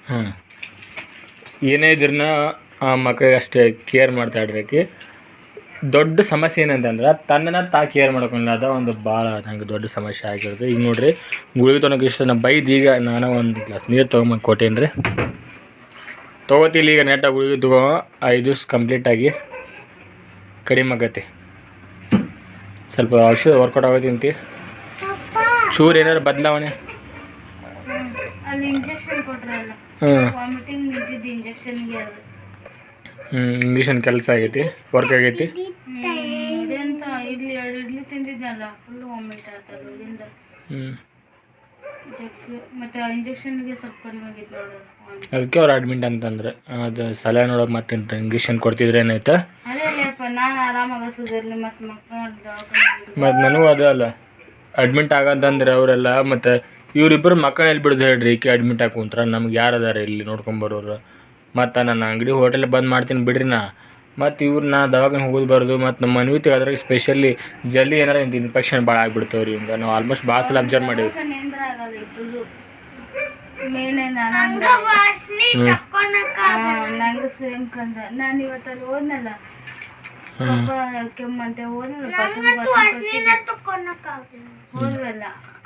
ಹ್ಞೂ ಏನೇ ಇದ್ರನ್ನ ಆ ಮಕ್ಕಳಿಗೆ ಅಷ್ಟೇ ಕೇರ್ ಮಾಡ್ತಾಳ್ರಿ ಆಕೆ. ದೊಡ್ಡ ಸಮಸ್ಯೆ ಏನಂತಂದ್ರೆ ತನ್ನನ್ನು ತಾ ಕೇರ್ ಮಾಡ್ಕೊಂಡಿಲ್ಲ ಅದ ಒಂದು ಭಾಳ ನಂಗೆ ದೊಡ್ಡ ಸಮಸ್ಯೆ ಆಗಿರುತ್ತೆ. ಈಗ ನೋಡ್ರಿ ಗುಳಿಗೆ ತೊಗೊಳಕ್ಕೆ ಇಷ್ಟ ನಾ ಬೈದು ಈಗ ನಾನು ಒಂದು ಗ್ಲಾಸ್ ನೀರು ತೊಗೊಂಬಂದು ಕೊಟ್ಟೇನಿ ರೀ. ತೊಗೋತಿಲ್ಲ ಈಗ ನೆಟ್ಟ ಗುಳಿಗೆ ತಗೋ ಐದು ದಿವ್ಸ ಕಂಪ್ಲೀಟಾಗಿ ಕಡಿಮೆ ಆಗತ್ತೆ. ಸ್ವಲ್ಪ ಔಷಧ ವರ್ಕೌಟ್ ಆಗೋದಿಂತಿ ಚೂರು ಏನಾರು ಬದಲಾವಣೆ? ಹಾಂ ಹ್ಞೂ ಇಂಗ್ಲೀಷನ್ ಕೆಲಸ ಆಗೈತಿ ವರ್ಕ್ ಆಗೈತಿ. ಅದೆಂತ ಇಲ್ಲಿ ಎರಡು ಇಡ್ಲಿ ತಿಂದಿದ್ದಲ್ಲ ಫುಲ್ ವಾಮಿಟ್ ಆಯ್ತಲ್ಲ ಅಲ್ಲಿಂದ ಹ್ಞೂ ಜಗ್ಗಿ ಮತ್ತೆ ಇಂಜೆಕ್ಷನ್ಗೆ ಸ್ವಲ್ಪ ಕಡಿಮೆ ಆಗಿತ್ತು ನೋಡು. ಒಂದು ಅದಕ್ಕೆ ಅವ್ರು ಅಡ್ಮಿಟ್ ಅಂತಂದ್ರೆ ಅದು ಸಲಹೆ ನೋಡೋಕೆ ಮತ್ತೆ ಇಂಜೆಕ್ಷನ್ ಕೊಡ್ತಿದ್ರೆ ಏನಾಯ್ತು? ಅದೇ ಅಲ್ಲಪ್ಪ ನಾನು ಆರಾಮಾಗ ಸುಧಾರ್ಲಿ ಮತ್ತೆ ಮಕ್ಕಳು ದವಾಖಾನೆ ಮತ್ತು ನನಗೂ ಅದು ಅಲ್ಲ ಅಡ್ಮಿಟ್ ಆಗಂತಂದ್ರೆ ಅವರೆಲ್ಲ ಮತ್ತು ಇವರಿಬ್ಬರು ಮಕ್ಕಳು ಎಲ್ಲಿ ಬಿಡ್ದು ಹೇಳ್ರಿ ಈಕೆ ಅಡ್ಮಿಟ್ ಆಗಿ ಕುಂತ್ರ ನಮ್ಗೆ ಯಾರು ಅದಾರ ಇಲ್ಲಿ ನೋಡ್ಕೊಂಬರೋರು ಮತ್ತು ನನ್ನ ಅಂಗಡಿ ಹೋಟೆಲ್ ಬಂದ್ ಮಾಡ್ತೀನಿ ಬಿಡ್ರಿ ನಾ. ಮತ್ತು ಇವ್ರು ನಾ ದವಾಖಾನೆ ಹೋಗೋದು ಬರೋದು ಮತ್ತು ನಮ್ಮ ಮನ್ವಿತಿಗೆ ಅದ್ರಾಗ ಸ್ಪೆಷಲಿ ಜಲ್ದಿ ಏನಾರ ಇನ್ಫೆಕ್ಷನ್ ಭಾಳ ಆಗ್ಬಿಡ್ತಾವ್ರಿ ಹಿಂಗೆ ನಾವು ಆಲ್ಮೋಸ್ಟ್ ಭಾಳ ಸಲ ಅಬ್ಸರ್ವ್ ಮಾಡೀವಿ ನೇಂದ್ರ ಆಗಲ್ಲ ಇಬ್ಬರದು ಮೇನೆ ನಾನು ವಾಸನೆ ತಕ್ಕೊಳಕ ನಂಗೆ ಸೇಮ್ ಕಂದ ನಾನು ಇವತ್ತಲ್ಲಿ ಓದ್ನಲ್ಲ ಪಾಪ ಕೆಮ್ಮಂತೆ ಹೋದ್ನಲ್ಲ ಬಾತ್ರೂಮ್ ವಾಸನೆ ತಕ್ಕೊಳಕ ಹೋದ್ವಲ್ಲ.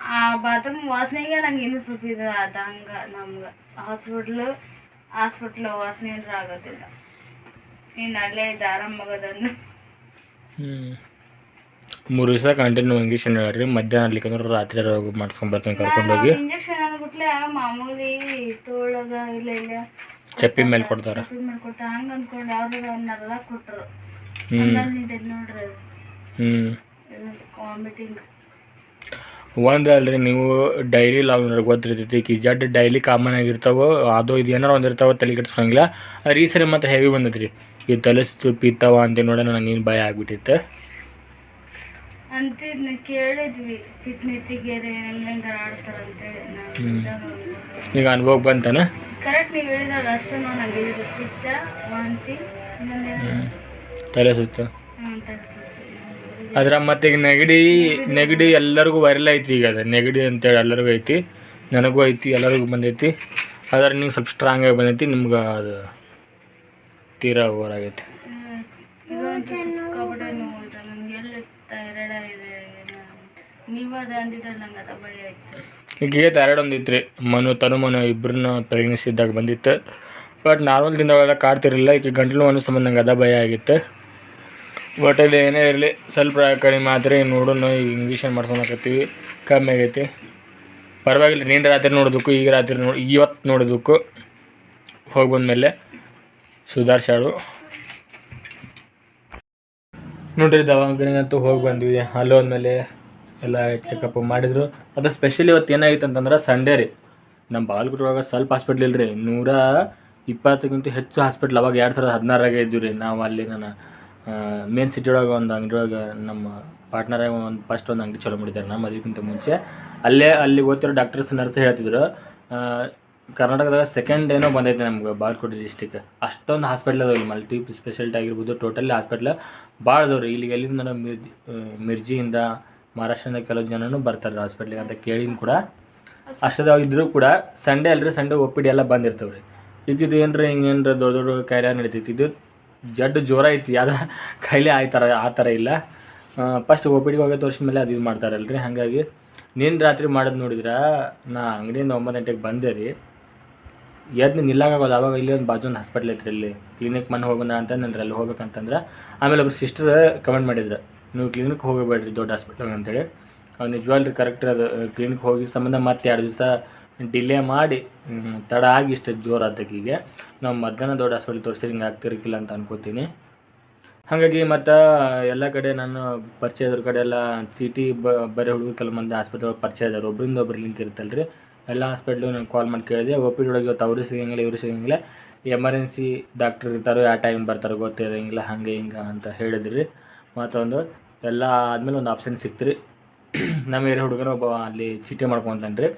ಆ ಬಾತ್ರೂಮ್ ವಾಸನೆಗೆ ನಂಗೆ ಇನ್ನೂ ಸ್ವಲ್ಪ ಇದು ಆದ ಹಂಗೆ ನಮ್ಗೆ. ಹಾಸ್ಪಿಟ್ಲು ಹಾಸ್ಪಿಟ್ಲ್ ವಾಸನೆ ಅಂದ್ರೆ ಆಗೋದಿಲ್ಲ. ನೀನು ಅಲ್ಲೇ ಇದ್ದು ಆರಾಮಾಗೋದಂದ್ರೆ ಹ್ಞೂ ಮೂರು ದಿವಸ ಕಂಟಿನ್ಯೂ ಇಂಜೆಕ್ಷನ್ ಹೇಳ್ರಿ ಮಧ್ಯಾಹ್ನ ಅಲ್ಲಿಕಂದ್ರೆ ರಾತ್ರಿ ಹೋಗಿ ಕರ್ಕೊಂಡು ಕರ್ಕೊಂಡೋಗಿ ಇಂಜೆಕ್ಷನ್ ಅಂದ್ಬಿಟ್ಲೆ ಮಾಮೂಲಿ ತೋಳಗ ಇಲ್ಲ ಇಲ್ಲ. ಚಪ್ಪಿ ಮೇಲೆ ಕೊಡ್ತಾರೆ? ಮೇಲೆ ಕೊಡ್ತಾರೆ. ಹಂಗೆ ಅನ್ಕೊಂಡು. ಅವ್ರಿಗೆ ಒಂದು ಅರ್ಧ ಕೊಟ್ಟರು ಹಂಗಲ್ಲಿ ನಿಂತೈತೆ ನೋಡ್ರಿ. ಅದು ಹ್ಞೂ ವಾಮಿಟಿಂಗ್ ಒಂದು ಅಲ್ರಿ ನೀವು ಡೈಲಿ ಲಾಗ್ ಗೊತ್ತಿರ್ತೈತಿ ಕಿ ಜಡ್ ಡೈಲಿ ಕಾಮನ್ ಆಗಿರ್ತಾವೋ ಅದು ಇದು ಏನಾರ ಒಂದು ಇರ್ತಾವೆ ತಲೆ ಕೆಡ್ಸ್ಕೊಂಗಿಲ್ಲ ಅದು ಈ ಸರಿ ಮತ್ತೆ ಹೆವಿ ಬಂದೈತೆ ರೀ ಈ ತಲೆ ಪಿತ್ತವ ಅಂತ ನೋಡೋಣ ನನಗೆ ನೀನು ಭಯ ಆಗ್ಬಿಟ್ಟಿತ್ತು. ಅಂತ ಕೇಳಿದ್ವಿ ಕಿತ್ನೆತ್ತಿಗೆರೆ ಹೆಂಗೆ ಹೆಂಗಾರ ಆಡ್ತಾರ ಅಂತೇಳಿ. ನಾನು ಈಗ ಅನುಭವ ಬಂತಾನ? ಕರೆಕ್ಟ್ ನೀವು ಹೇಳಿದ್ರಲ್ಲ ಅಷ್ಟೇ ನಂಗೆ ಇದು ಪಿತ್ತ ವಾಂತಿ ಇನ್ನೊಂದೇನು ತಲೆ ಸುತ್ತ. ಅದ್ರ ಮತ್ತೆ ಈಗ ನೆಗಡಿ ನೆಗಡಿ ಎಲ್ಲರಿಗೂ ವೈರಲ್ ಐತಿ ಈಗ ಅದು. ನೆಗಡಿ ಅಂತೇಳಿ ಎಲ್ಲರಿಗೂ ಐತಿ. ನನಗೂ ಐತಿ ಎಲ್ಲರಿಗೂ ಬಂದೈತಿ. ಅದ್ರ ನೀವು ಸ್ವಲ್ಪ ಸ್ಟ್ರಾಂಗ್ ಆಗಿ ಬಂದೈತಿ ನಿಮ್ಗೆ ಅದು ತೀರಾ ಓವರ್ ಆಗೈತಿ. ಇದಂತೂ ಸಿಕ್ಕಾಪಟ್ಟೆ ನೋವು ಇದೆ. ನನಗೆ ಎಲ್ಲಿ ಥೈರಾಯ್ಡ್ ಇದೆ ನೀವು ಅದು ಅಂದಿದ್ರಲ್ಲ ನಂಗೆ ಅದ ಭಯ ಆಯ್ತು. ಈಗ ಥೈರಾಯ್ಡ್ ಒಂದಿತ್ತು ರೀ ಮನು ತನು ಮನು ಇಬ್ಬರನ್ನ ಪ್ರೆಗ್ನೆನ್ಸಿ ಇದ್ದಾಗ ಬಂದಿತ್ತು. ಬಟ್ ನಾರ್ಮಲ್ ದಿನಗಳೆಲ್ಲ ಕಾಡ್ತಿರಲಿಲ್ಲ ಈಗ ಗಂಟಲು ಅನ್ನೋ ಸಂಬಂಧ ನಂಗೆ ಅದ ಭಯ ಆಗಿತ್ತು. ಒಟ್ಟಲ್ಲಿ ಏನೇ ಇರಲಿ, ಸ್ವಲ್ಪ ಕಡಿಮೆ ನೋಡು ನೋಡೋಣ ಈಗ ಇಂಜೆಕ್ಷನ್ ಮಾಡ್ಸೋಣಕತ್ತೀವಿ. ಕಮ್ಮಿ ಆಗೈತಿ. ಪರವಾಗಿಲ್ಲ, ನೀನು ರಾತ್ರಿ ನೋಡೋದಕ್ಕೂ, ಈಗ ರಾತ್ರಿ ನೋಡಿ, ಇವತ್ತು ನೋಡೋದಕ್ಕೂ. ಹೋಗಿ ಬಂದಮೇಲೆ ಸುಧಾರ್ಸಾಳು ನೋಡ್ರಿ ದವಾಖಾನೆಗಂತೂ ಹೋಗಿ ಬಂದ್ವಿ. ಅಲ್ಲಿ ಹೋದ್ಮೇಲೆ ಎಲ್ಲ ಚೆಕಪ್ ಮಾಡಿದರು. ಅದು ಸ್ಪೆಷಲಿ ಇವತ್ತು ಏನಾಗಿತ್ತು ಅಂತಂದ್ರೆ ಸಂಡೇ ರೀ. ನಮ್ಮ ಬಾಗಲಕೋಟೆ ಸ್ವಲ್ಪ ಹಾಸ್ಪಿಟ್ಲ್ ಇಲ್ರಿ. ನೂರ ಇಪ್ಪತ್ತಕ್ಕಿಂತ ಹೆಚ್ಚು ಹಾಸ್ಪಿಟ್ಲ್ ಅವಾಗ ಎರಡು ಸಾವಿರದ ಹದಿನಾರಾಗೆ ಇದ್ದೀವಿ ರೀ. ನಾವು ಅಲ್ಲಿ ನಾನು ಮೇನ್ ಸಿಟಿ ಒಳಗೆ ಒಂದು ಅಂಗಡಿ ಒಳಗೆ ನಮ್ಮ ಪಾರ್ಟ್ನರಾಗ ಒಂದು ಫಸ್ಟ್ ಒಂದು ಅಂಗಡಿ ಚಲೋ ಮಾಡಿದ್ದಾರೆ, ನಮ್ಮ ಅದಕ್ಕಿಂತ ಮುಂಚೆ. ಅಲ್ಲೇ, ಅಲ್ಲಿ ಓದ್ತಿರೋ ಡಾಕ್ಟರ್ಸ್ ನರ್ಸ್ ಹೇಳ್ತಿದ್ರು. ಕರ್ನಾಟಕದಾಗ ಸೆಕೆಂಡ್ ಏನೋ ಬಂದೈತೆ ನಮ್ಗೆ ಬಾಗಲಕೋಟೆ ಡಿಸ್ಟಿಕ್ ಅಷ್ಟೊಂದು ಹಾಸ್ಪಿಟ್ಲ್ ಅದಾವೆ ಇಲ್ಲಿ ಮಲ್ಟಿ ಸ್ಪೆಷಾಲಿಟಿ ಆಗಿರ್ಬೋದು ಟೋಟಲಿ ಹಾಸ್ಪಿಟ್ಲ್ ಭಾಳ ಅದಾವ ರೀ. ಇಲ್ಲಿಗೆ ಎಲ್ಲಿಂದ ನಾನು ಮಿರ್ಜಿ ಮಿರ್ಜಿಯಿಂದ ಮಹಾರಾಷ್ಟ್ರದಿಂದ ಕೆಲವು ಜನನು ಬರ್ತಾರೆ ಹಾಸ್ಪಿಟ್ಲಿಗೆ ಅಂತ ಕೇಳಿನ ಕೂಡ. ಅಷ್ಟದಾಗ ಇದ್ರೂ ಕೂಡ ಸಂಡೇ ಅಲ್ರಿ ಸಂಡೇ ಒ ಪಿ ಡಿ ಎಲ್ಲ ಬಂದಿರ್ತವೆ ರೀ ಈಗ ಇದು ಏನರ ಹಿಂಗೆ ಏನರ ದೊಡ್ಡ ದೊಡ್ಡ ಕಾಯಿಲೆ ನಡೀತೈತಿ. ಇದು ಜಡ್ ಜ್ವರ ಐತಿ ಯಾವ್ದು ಕೈಲೆ ಆ ಥರ ಆ ಥರ ಇಲ್ಲ. ಫಸ್ಟ್ ಒ ಪಿ ಡಿಗೆ ಹೋಗಿ ತೋರಿಸಿದ ಮೇಲೆ ಅದು ಇದು ಮಾಡ್ತಾರಲ್ರಿ, ಹಾಗಾಗಿ ನಿನ್ನೆ ರಾತ್ರಿ ಮಾಡೋದು ನೋಡಿದ್ರೆ, ನಾ ಅಂಗಡಿಯಿಂದ ಒಂಬತ್ತು ಗಂಟೆಗೆ ಬಂದೆ ರೀ. ಎದ್ದು ನಿಲ್ಲಾಗಲ್ಲ ಅವಾಗ ಇಲ್ಲಿ ಒಂದು ಬಾಜು ಒಂದು ಹಾಸ್ಪಿಟ್ಲ್ ಐತ್ರಿ ಇಲ್ಲಿ. ಕ್ಲಿನಿಕ್ ಮನೆ ಹೋಗಿ ಬಂದ ಅಂತ ನಾನು ಅಲ್ಲಿ ಹೋಗ್ಬೇಕಂತಂದ್ರೆ. ಆಮೇಲೆ ಒಬ್ರು ಸಿಸ್ಟರ್ ಕಮೆಂಟ್ ಮಾಡಿದ್ರು, ನೀವು ಕ್ಲಿನಿಕ್ ಹೋಗಬೇಡ್ರಿ, ದೊಡ್ಡ ಹಾಸ್ಪಿಟ್ಲ್ ಅಂತೇಳಿ. ಅವ್ನು ನಿಜವಾಗ್ಲೂ ಕರೆಕ್ಟ್ ಅದು ಕ್ಲಿನಿಕ್ ಹೋಗಿ ಸಂಬಂಧ ಮತ್ತೆ ಎರಡು ದಿವಸ ಡಿಲೇ ಮಾಡಿ ತಡ ಆಗಿ ಇಷ್ಟು ಜೋರು ಆತಕೀಗೆ ನಾವು ಮಧ್ಯಾಹ್ನ ದೊಡ್ಡ ಹಾಸ್ಪಿಟ್ಲ್ ತೋರಿಸಿದ್ರೆ ಹಿಂಗೆ ಆಗ್ತಿರಕ್ಕಿಲ್ಲ ಅಂತ ಅನ್ಕೋತೀನಿ. ಹಾಗಾಗಿ ಮತ್ತು ಎಲ್ಲ ಕಡೆ ನಾನು ಪರಿಚಯ ಇದ್ರ ಕಡೆ ಎಲ್ಲ ಚೀಟಿ ಬರೀ ಹುಡುಗರು ಕೆಲವು ಮಂದಿ ಹಾಸ್ಪಿಟಲ್ ಒಳಗೆ ಪರಿಚಯ ಇದ್ದಾರೆ ಒಬ್ಬರಿಂದ ಒಬ್ರು ಲಿಂಕ್ ಇರುತ್ತಲ್ಲ ರೀ ಎಲ್ಲ ಹಾಸ್ಪಿಟ್ಲು ನಾನು ಕಾಲ್ ಮಾಡಿ ಕೇಳಿದೆ ಒ ಪಿ ಡಿ ಒಳಗೆ ಇವತ್ತು ಅವರು ಸಿಗಂಗಿಲ್ಲ, ಇವರು ಸಿಗಂಗಿಲ್ಲ. ಎಮರ್ಜೆನ್ಸಿ ಡಾಕ್ಟರ್ ಇರ್ತಾರೋ, ಯಾವ ಟೈಮ್ ಬರ್ತಾರೋ ಗೊತ್ತಿರೋಂಗಿಲ್ಲ, ಹಾಗೆ ಹಿಂಗೆ ಅಂತ ಹೇಳಿದ್ರಿ. ಮತ್ತೊಂದು, ಎಲ್ಲ ಆದಮೇಲೆ ಒಂದು ಆಪ್ಷನ್ ಸಿಕ್ತು ರೀ ನಮ್ಮ ಏರಿಯಾ ಹುಡುಗನ ಒಬ್ಬ ಅಲ್ಲಿ ಚೀಟಿ ಮಾಡ್ಕೊತಾನೆ ರೀ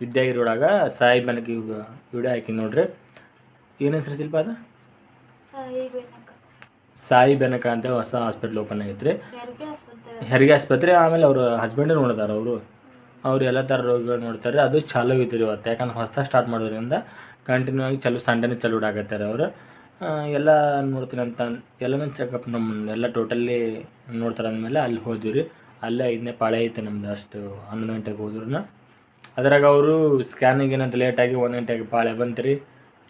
ವಿದ್ಯಾಗಿರಿ ಒಳಗೆ ಸಾಯಿ ಬೆನಕ ಈಗ ವಿಡಿಯೋ ಹಾಕಿ ನೋಡ್ರಿ. ಏನು ಹೆಸರು ಶಿಲ್ಪ ಅದು? ಸಾಯಿ ಬೆನಕ. ಅಂತೇಳಿ ಹೊಸ ಹಾಸ್ಪಿಟ್ಲ್ ಓಪನ್ ಆಗೈತೆ ರೀ ಹೆರಿಗೆ ಆಸ್ಪತ್ರೆ ಆಮೇಲೆ ಅವ್ರ ಹಸ್ಬೆಂಡ್ ನೋಡಿದಾರೆ ಅವರು. ಅವ್ರು ಎಲ್ಲ ಥರ ರೋಗಿಗಳು ನೋಡ್ತಾರೆ. ಅದು ಚಾಲೂ ಐತಿ ರೀ ಇವತ್ತು. ಯಾಕಂದ್ರೆ ಹೊಸ್ದಾಗಿ ಸ್ಟಾರ್ಟ್ ಮಾಡೋದ್ರಿಂದ ಕಂಟಿನ್ಯೂ ಆಗಿ ಚಲೋ ಸಂಡೇನೇ ಚಲೋ ಆಗತ್ತಾರೆ ಅವರು. ಎಲ್ಲ ನೋಡ್ತೀನಿ ಅಂತ ಎಲ್ಲನೂ ಚೆಕಪ್ ನಮ್ಮ ಎಲ್ಲ ಟೋಟಲಿ ನೋಡ್ತಾರೆ ಅಂದಮೇಲೆ ಅಲ್ಲಿ ಹೋದ್ವಿ ರೀ. ಅಲ್ಲೇ ಐದನೇ ಪಾಳೆ ಐತೆ ನಮ್ದು ಅಷ್ಟು ಹನ್ನೊಂದು ಗಂಟೆಗೆ ಹೋದ್ರು ಅದ್ರಾಗ ಅವರು ಸ್ಕ್ಯಾನಿಂಗ್ ಏನಂತ ಲೇಟಾಗಿ ಒಂದು ಗಂಟೆಗೆ ಪಾಳೆ ಬಂತು ರೀ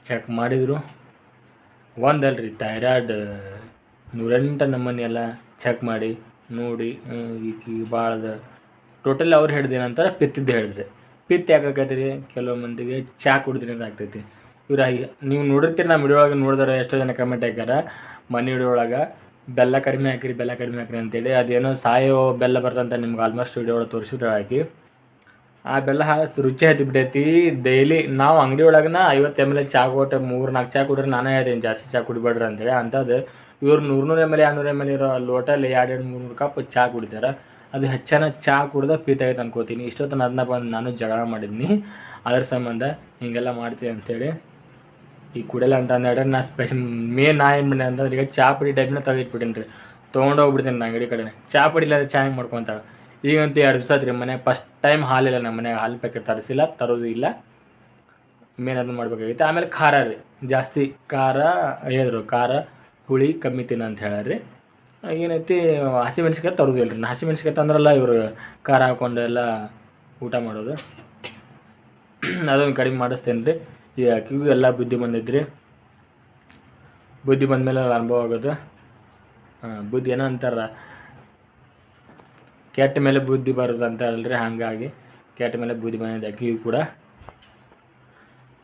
ಚೆಕ್ ಮಾಡಿದರು. ಒಂದಲ್ರಿ ಥೈರಾಯ್ಡ್ ನೂರೆಂಟು ನಮ್ಮನೆ ಎಲ್ಲ ಚೆಕ್ ಮಾಡಿ, ನೋಡಿ ಈಗ ಭಾಳದ ಟೋಟಲ್ ಅವ್ರು ಹೇಳ್ದೇನಂತಾರೆ ಪಿತ್ತಿದ್ದು ಹೇಳಿದ್ರೆ. ಪಿತ್ ಯಾಕಾಕೈತಿ ರೀ ಕೆಲವು ಮಂದಿಗೆ ಚಾ ಕುಡಿದ್ರಿಂದ ಆಗ್ತೈತಿ. ಇವ್ರ ನೀವು ನೋಡಿರ್ತೀರಿ ನಮ್ಮ ವಿಡಿಯೋ ಒಳಗೆ ನೋಡಿದ್ರೆ ಎಷ್ಟೋ ಜನ ಕಮೆಂಟ್ ಹಾಕ್ಯಾರ. ಮನೆ ವಿಡಿಯೋ ಒಳಗೆ ಬೆಲ್ಲ ಕಡಿಮೆ ಹಾಕಿರಿ, ಬೆಲ್ಲ ಕಡಿಮೆ ಹಾಕಿರಿ ಅಂತೇಳಿ. ಅದೇನೋ ಸಾಯೋ ಬೆಲ್ಲ ಬರ್ತಂತ ನಿಮ್ಗೆ ಆಲ್ಮೋಸ್ಟ್ ವಿಡಿಯೋ ಒಳಗೆ ತೋರಿಸಿದ್ರೆ ಹಾಕಿ ಆ ಬೆಲ್ಲ ಹಾಕಿ ರುಚಿ ಹತ್ತಿ ಬಿಟ್ಟೈತಿ ಡೈಲಿ ನಾವು ಅಂಗಡಿ ಒಳಗನ ಐವತ್ತು ಎಂ ಎಲ್ ಚಾ ಕೊಟ್ಟು ಮೂರು ನಾಲ್ಕು ಚಾ ಕುಡ್ರಿ ನಾನೇ ಹೇಳ್ತೀನಿ, ಜಾಸ್ತಿ ಚಾ ಕುಡಿಬೇಡ್ರಿ ಅಂತೇಳಿ. ಅಂಥದ್ದು ಇವ್ರು ನೂರು ನೂರು ಎಂ ಎಲ್ ಎರಡುನೂರು ಎಂ ಎಲ್ ಇರೋ ಲೋಟಲ್ಲಿ ಎರಡು ಎರಡು ಮೂರು ಕಪ್ ಚಾ ಕುಡಿತಾರೆ. ಅದು ಹೆಚ್ಚಾನ ಚಾ ಕುಡ್ದ ಪೀತಾಗೈತೆ ಅನ್ಕೋತೀನಿ. ಇಷ್ಟೊತ್ತು ಅದನ್ನ ಬಂದು ನಾನು ಜಗಳ ಮಾಡಿದ್ನಿ. ಅದ್ರ ಸಂಬಂಧ ಹಿಂಗೆಲ್ಲ ಮಾಡ್ತೀವಿ ಅಂತೇಳಿ. ಈಗ ಕುಡಿಯಲ್ಲ ಅಂತ ಅಂದ್ರೆ ನಾ ಸ್ಪೆಷಲ್ ಮೇನ್ ನಾ ಏನು ಮಾಡಿ ಅಂತಂದ್ರೆ ಈಗ ಚಾ ಪುಡಿ ಡಬ್ಬಿನ ತೆಗೆದಿಟ್ಬಿಟ್ಟಿನಿ ರೀ ತೊಗೊಂಡೋಗ್ಬಿಡ್ತೀನಿ ನಾ ಅಂಗಡಿ ಕಡೆ ಚಾ ಪುಡಿ ಇಲ್ಲ ಚಾ ಹೆಂಗೆ ಮಾಡ್ಕೊತಾಳೆ? ಈಗಂತೂ ಎರಡು ದಿವಸ ಆತ್ರಿ ಮನೆ. ಫಸ್ಟ್ ಟೈಮ್ ಹಾಲಿಲ್ಲ ನಮ್ಮ ಮನೆಗೆ ಹಾಲು ಪ್ಯಾಕೆಟ್ ತರಿಸಿಲ್ಲ, ತರೋದು ಇಲ್ಲ. ಮೇನ್ ಅದನ್ನು ಮಾಡ್ಬೇಕಾಗಿತ್ತು. ಆಮೇಲೆ ಖಾರ ರೀ. ಜಾಸ್ತಿ ಖಾರ ಹೇಳಿದ್ರು. ಖಾರ, ಹುಳಿ ಕಮ್ಮಿ ತಿನ್ನ ಅಂತ ಹೇಳಾರಿ ಏನೈತಿ ಹಸಿಮೆಣ್ಸಿಕಾಯಿ ತರೋದಿಲ್ಲ ರೀ. ಹಸಿಮೆಣ್ಸಿಕಾಯಿ ತಂದ್ರಲ್ಲ ಇವರು ಖಾರ ಹಾಕೊಂಡು ಎಲ್ಲ ಊಟ ಮಾಡೋದು. ಅದೊಂದು ಕಡಿಮೆ ಮಾಡಿಸ್ತೇನೆ ರೀ. ಈ ಅಕ್ಕಿಗೂ ಎಲ್ಲ ಬುದ್ಧಿ ಬಂದೈತ್ರಿ. ಬುದ್ಧಿ ಬಂದಮೇಲೆ ಅನುಭವ ಆಗೋದು. ಬುದ್ಧಿ ಏನೋ ಅಂತಾರ ಕೆಟ್ಟ ಮೇಲೆ ಬುದ್ಧಿ ಬರೋದು ಅಲ್ರಿ, ಹಾಗಾಗಿ ಕೆಟ್ಟ ಮೇಲೆ ಬುದ್ಧಿ ಬಂದಿದೆ ಅಕ್ಕಿ ಕೂಡ.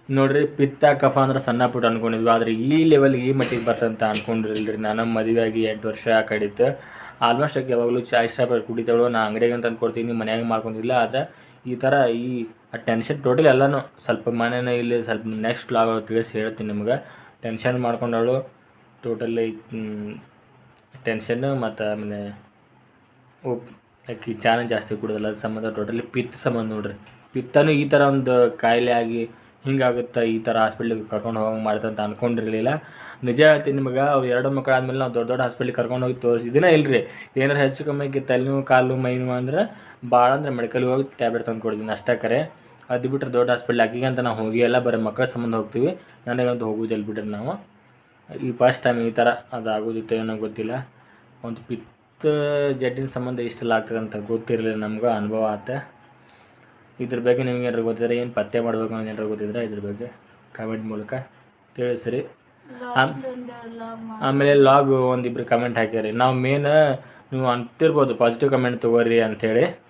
ನೋಡ್ರಿ, ಪಿತ್ತ ಕಫ ಅಂದ್ರೆ ಸಣ್ಣ ಪುಟ್ಟ ಅನ್ಕೊಂಡಿದ್ವಿ, ಆದ್ರೆ ಈ ಲೆವೆಲ್ಗೆ ಈ ಮಟ್ಟಿಗೆ ಬರ್ತಂತ ಅನ್ಕೊಂಡಿರಲ್ರಿ. ನಾನು ಮದುವೆ ಆಗಿ ಎಂಟು ವರ್ಷ ಕಡಿತು. ಆಲ್ಮೋಸ್ಟ್ ಆಗಿ ಯಾವಾಗಲೂ ಚಾಯ್ ಇಷ್ಟಪಟ್ಟು ಕುಡಿತಾಳು. ನಾ ಅಂಗಡಿಗೆ ಅಂತ ಕೊಡ್ತೀನಿ ಮನ್ಯಾಗ ಮಾಡ್ಕೊಂಡಿಲ್ಲ, ಆದ್ರೆ ಈ ಥರ ಈ ಟೆನ್ಷನ್ ಟೋಟಲ್ ಎಲ್ಲನೂ ಸ್ವಲ್ಪ ಮನೇನ ಇಲ್ಲಿ ಸ್ವಲ್ಪ ನೆಕ್ಸ್ಟ್ ಲಾಗ್ ತಿಳಿಸಿ ಹೇಳ್ತೀನಿ ನಿಮ್ಗೆ. ಟೆನ್ಷನ್ ಮಾಡ್ಕೊಂಡವಳು ಟೋಟಲಿ ಟೆನ್ಷನ್ ಮತ್ತು ಆಮೇಲೆ ಉಪ್ ಅಕ್ಕಿ ಚಾನ ಜಾಸ್ತಿ ಕುಡೋದಿಲ್ಲ ಅದ್ರ ಸಂಬಂಧ ಟೋಟಲಿ ಪಿತ್ತ ಸಂಬಂಧ ನೋಡ್ರಿ. ಪಿತ್ತನೂ ಈ ಥರ ಒಂದು ಕಾಯಿಲೆ ಆಗಿ ಹಿಂಗಾಗುತ್ತೆ ಈ ಥರ ಹಾಸ್ಪಿಟ್ಲಿಗೆ ಕರ್ಕೊಂಡು ಹೋಗಂಗೆ ಮಾಡ್ತಂತ ಅನ್ಕೊಂಡಿರಲಿಲ್ಲ. ನಿಜ ಹೇಳ್ತೀನಿ ನಿಮಗೆ ಅವು ಎರಡು ಮಕ್ಕಳು ಆದಮೇಲೆ ನಾವು ದೊಡ್ಡ ದೊಡ್ಡ ಹಾಸ್ಪಿಟ್ಲಿಗೆ ಕರ್ಕೊಂಡು ಹೋಗಿ ತೋರಿಸಿ ಇದನ್ನ ಇಲ್ರಿ. ಏನಾರು ಹೆಚ್ಚು ಕಮ್ಮಿ ತಲೆನೋವು, ಕಾಲು, ಮೈನು ಅಂದ್ರೆ ಭಾಳ ಅಂದ್ರೆ ಮೆಡಿಕಲ್ಗೆ ಹೋಗಿ ಟ್ಯಾಬ್ಲೆಟ್ ತಂದು ಕೊಡ್ತೀನಿ ಅಷ್ಟೇ ಕರೆ. ಅದು ಬಿಟ್ಟರೆ ದೊಡ್ಡ ಹಾಸ್ಪಿಟ್ಲ್ ಹಾಕಿಗೆ ಅಂತ ನಾವು ಹೋಗಿ ಎಲ್ಲ ಬರೀ ಮಕ್ಕಳ ಸಂಬಂಧ ಹೋಗ್ತೀವಿ. ನನಗಂತೂ ಹೋಗೋದಿಲ್ಲ ಬಿಡ್ರಿ ನಾವು. ಈ ಫಸ್ಟ್ ಟೈಮ್ ಈ ಥರ ಅದು ಆಗೋದಿತ್ತು ಏನೋ ಗೊತ್ತಿಲ್ಲ. ಒಂದು ಪಿತ್ತ ಜಡ್ಡಿನ ಸಂಬಂಧ ಇಷ್ಟೆಲ್ಲ ಆಗ್ತದೆ ಅಂತ ಗೊತ್ತಿರಲಿಲ್ಲ ನಮ್ಗೆ ಅನುಭವ ಆತ. ಇದ್ರ ಬಗ್ಗೆ ನಿಮ್ಗೆ ಏನಾರು ಗೊತ್ತಿದ್ರೆ ಏನು ಪತ್ತೆ ಮಾಡಬೇಕು ಅಂತ ಏನಾರು ಗೊತ್ತಿದ್ರೆ ಇದ್ರ ಬಗ್ಗೆ ಕಮೆಂಟ್ ಮೂಲಕ ತಿಳಿಸ್ರಿ. ಆಮ್- ಆಮೇಲೆ ಲಾಗ್ ಒಂದಿಬ್ರು ಕಮೆಂಟ್ ಹಾಕ್ಯಾರಿ. ನಾವು ಮೇನ್ ನೀವು ಅಂತಿರ್ಬೋದು ಪಾಸಿಟಿವ್ ಕಮೆಂಟ್ ತಗೋರಿ ಅಂಥೇಳಿ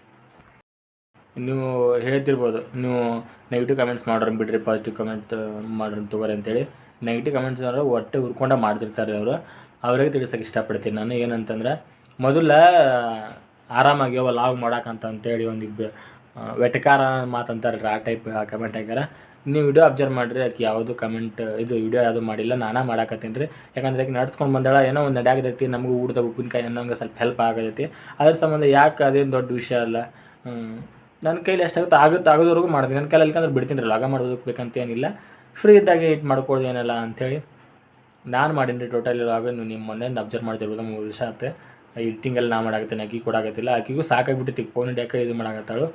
ನೀವು ಹೇಳ್ತಿರ್ಬೋದು ನೀವು ನೆಗೆಟಿವ್ ಕಮೆಂಟ್ಸ್ ಮಾಡೋರು ಬಿಡ್ರಿ ಪಾಸಿಟಿವ್ ಕಮೆಂಟ್ ಮಾಡೋರು ತಗೋರಿ ಅಂತೇಳಿ ನೆಗೆಟಿವ್ ಕಮೆಂಟ್ಸ್ ಅಂದ್ರೆ ಹೊಟ್ಟೆ ಹುರ್ಕೊಂಡ ಮಾಡ್ತಿರ್ತಾರೆ ಅವರು. ಅವ್ರಿಗೆ ತಿಳಿಸೋಕೆ ಇಷ್ಟಪಡ್ತೀನಿ ನಾನು. ಏನಂತಂದ್ರೆ ಮೊದಲ ಆರಾಮಾಗಿ ಅವ ಲಾಗ್ ಮಾಡಕ್ಕಂತ ಅಂತೇಳಿ ಒಂದು ವೆಟಕಾರ ರೀ ಆ ಟೈಪ್ ಕಮೆಂಟ್ ಹಾಕ್ಯಾರ. ನೀವು ವಿಡಿಯೋ ಅಬ್ಸರ್ವ್ ಮಾಡಿರಿ, ಆಕೆ ಯಾವುದು ಕಮೆಂಟ್ ಇದು ವಿಡಿಯೋ ಯಾವುದು ಮಾಡಿಲ್ಲ, ನಾನೇ ಮಾಡಾಕತ್ತೀನಿ ರೀ ಯಾಕಂದ್ರೆ ಆಕೆ ನಡ್ಸ್ಕೊಂಡು ಬಂದಾಳ, ಏನೋ ಒಂದು ನಡೆಯಾಗತೈತಿ, ನಮಗೂ ಊಟದ ಉಪ್ಪಿನಕಾಯಿ ಅನ್ನೋಂಗೆ ಸ್ವಲ್ಪ ಹೆಲ್ಪ್ ಆಗತೈತಿ. ಅದ್ರ ಸಂಬಂಧ ಯಾಕೆ ಅದೇನು ದೊಡ್ಡ ವಿಷಯ ಅಲ್ಲ. ನನ್ನ ಕೈಲಿ ಎಷ್ಟಾಗುತ್ತೆ ಆಗುತ್ತೆ ಆಗೋದ್ವರೆಗೂ ಮಾಡ್ತೀನಿ. ನನ್ನ ಕೈಲಿ ಅಲ್ಲಿಕಂದ್ರೆ ಬಿಡ್ತೀನಿ ರೀ, ಲಾಗ ಮಾಡೋದಕ್ಕೆ ಬೇಕಂತ ಏನಿಲ್ಲ. ಫ್ರೀ ಇದ್ದಾಗೆ ಇಟ್ ಮಾಡ್ಕೊಳ್ಳೋದು ಏನಲ್ಲ ಅಂಥೇಳಿ ನಾನು ಮಾಡೀನಿ ರೀ ಟೋಟಲಿ ಲಾಗ ನೀವು ನಿಮ್ಮ ಮೊನ್ನೆಯಿಂದ ಅಬ್ಸರ್ವ್ ಮಾಡ್ತಿರ್ಬೋದು ಮೂರು ವಿಷಯ ಆಯ್ತು ಎಡಿಟಿಂಗ್ ಎಲ್ಲ ನಾ ಮಾಡಾಕತ್ತೀನಿ, ಅಕ್ಕಿ ಕೊಡಾಕತ್ತಿಲ್ಲ. ಆಕಿಗೂ ಸಾಕಾಗ್ಬಿಟ್ಟು ಫೋನ್ ಹಿಡಿಯಾಕೆ ಇದು ಮಾಡಾಕತ್ತಾಳು.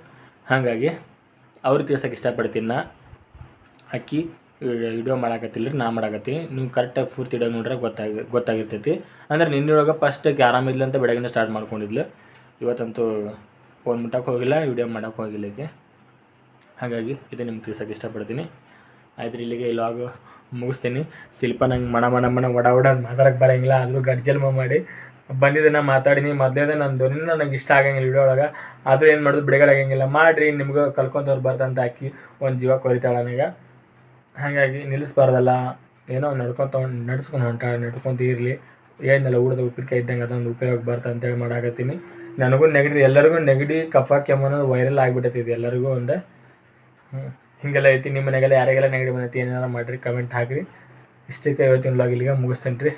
ಹಾಗಾಗಿ ಅವ್ರು ತಿಳ್ಸೋಕೆ ಇಷ್ಟಪಡ್ತೀನಿ ನಾ. ಅಕ್ಕಿ ವಿಡಿಯೋ ಮಾಡಾಕತ್ತಿಲ್ಲ ರೀ ನಾ ಮಾಡಾಕತ್ತೀನಿ. ನೀವು ಕರೆಕ್ಟಾಗಿ ಪೂರ್ತಿ ಇಡೋ ನೋಡ್ರೆ ಗೊತ್ತಾಗಿ, ಗೊತ್ತಾಗಿರ್ತೈತಿ. ಅಂದ್ರೆ ನಿನ್ನೊಳಗೆ ಫಸ್ಟ್ ಆರಾಮ ಆರಾಮಿಲ್ಲ ಅಂತ ಬೆಳಗಿನ ಸ್ಟಾರ್ಟ್ ಮಾಡ್ಕೊಂಡಿದ್ಲು. ಇವತ್ತಂತೂ ಫೋನ್ ಮುಟ್ಟಕ್ಕೆ ಹೋಗಿಲ್ಲ ವಿಡಿಯೋ ಮಾಡೋಕ್ಕೆ ಹೋಗಿಲ್ಲ ಈಗ ಹಾಗಾಗಿ ಇದು ನಿಮ್ಗೆ ತಿಳ್ಸೋಕೆ ಇಷ್ಟಪಡ್ತೀನಿ. ಆಯ್ತು ಇಲ್ಲಿಗೆ ಇಲ್ವಾಗ ಮುಗಿಸ್ತೀನಿ. ಶಿಲ್ಪ ನಂಗೆ ಮಣ ಮಣ ಮಣ ಒಡ ಒಡ ಮಾತಾಡಕ್ಕೆ ಬರೋಂಗಿಲ್ಲ. ಆದರೂ ಗರ್ಜಲ್ಮ ಮಾಡಿ. ಬಂದಿದ್ದೆ ನಾ ಮಾತಾಡೀನಿ ಮೊದಲೇದೇ ನನ್ನ ಧ್ವನಿ ನನಗೆ ಇಷ್ಟ ಆಗಂಗಿಲ್ಲ ವಿಡಿಯೋ ಒಳಗೆ. ಆದರೂ ಏನು ಮಾಡೋದು? ಬಿಡುಗಡೆಯಾಗಂಗಿಲ್ಲ ಮಾಡಿರಿ, ನಿಮ್ಗೆ ಕಲ್ಕೊಂತವ್ರು ಬರ್ತಂತ ಹಾಕಿ ಒಂದು ಜೀವ ಕೊರಿತಾಳೆ ನನಗೆ. ಹಾಗಾಗಿ ನಿಲ್ಲಿಸ್ಬಾರ್ದಲ್ಲ. ಏನೋ ನಡ್ಕೊತ ನಡ್ಸ್ಕೊಂಡು ಹೊಂಟ ನಡ್ಕೊಂತ ಇರಲಿ. ಏನಿಲ್ಲ, ಊಟದ ಉಪ್ಪಿನಕಾಯಿ ಇದ್ದಂಗೆ ಅದೊಂದು ಉಪಯೋಗ ಬರ್ತಾ ಅಂತೇಳಿ ಮಾಡಾಕತ್ತೀನಿ. ನನಗೂ ನೆಗಡಿ, ಎಲ್ಲರಿಗೂ ನೆಗಡಿ, ಕಫ, ಕೆಮ್ಮು ಅನ್ನೋದು ವೈರಲ್ ಆಗಿಬಿಟ್ಟೈತಿ ಎಲ್ಲರಿಗೂ ಒಂದು. ಹಿಂಗೆಲ್ಲ ಐತಿ, ನಿಮ್ಮ ಮನೆಗೆಲ್ಲ ಯಾರಿಗೆಲ್ಲ ನೆಗಡಿ ಬಂದೈತಿ ಏನಾರ ಮಾಡಿರಿ, ಕಮೆಂಟ್ ಹಾಕಿರಿ. ಇಷ್ಟಕ್ಕೆ ಇವತ್ತಿನ ವ್ಲಾಗ್ ಇಲ್ಲಿಗೆ ಮುಗಿಸ್ತೇನೆ ರೀ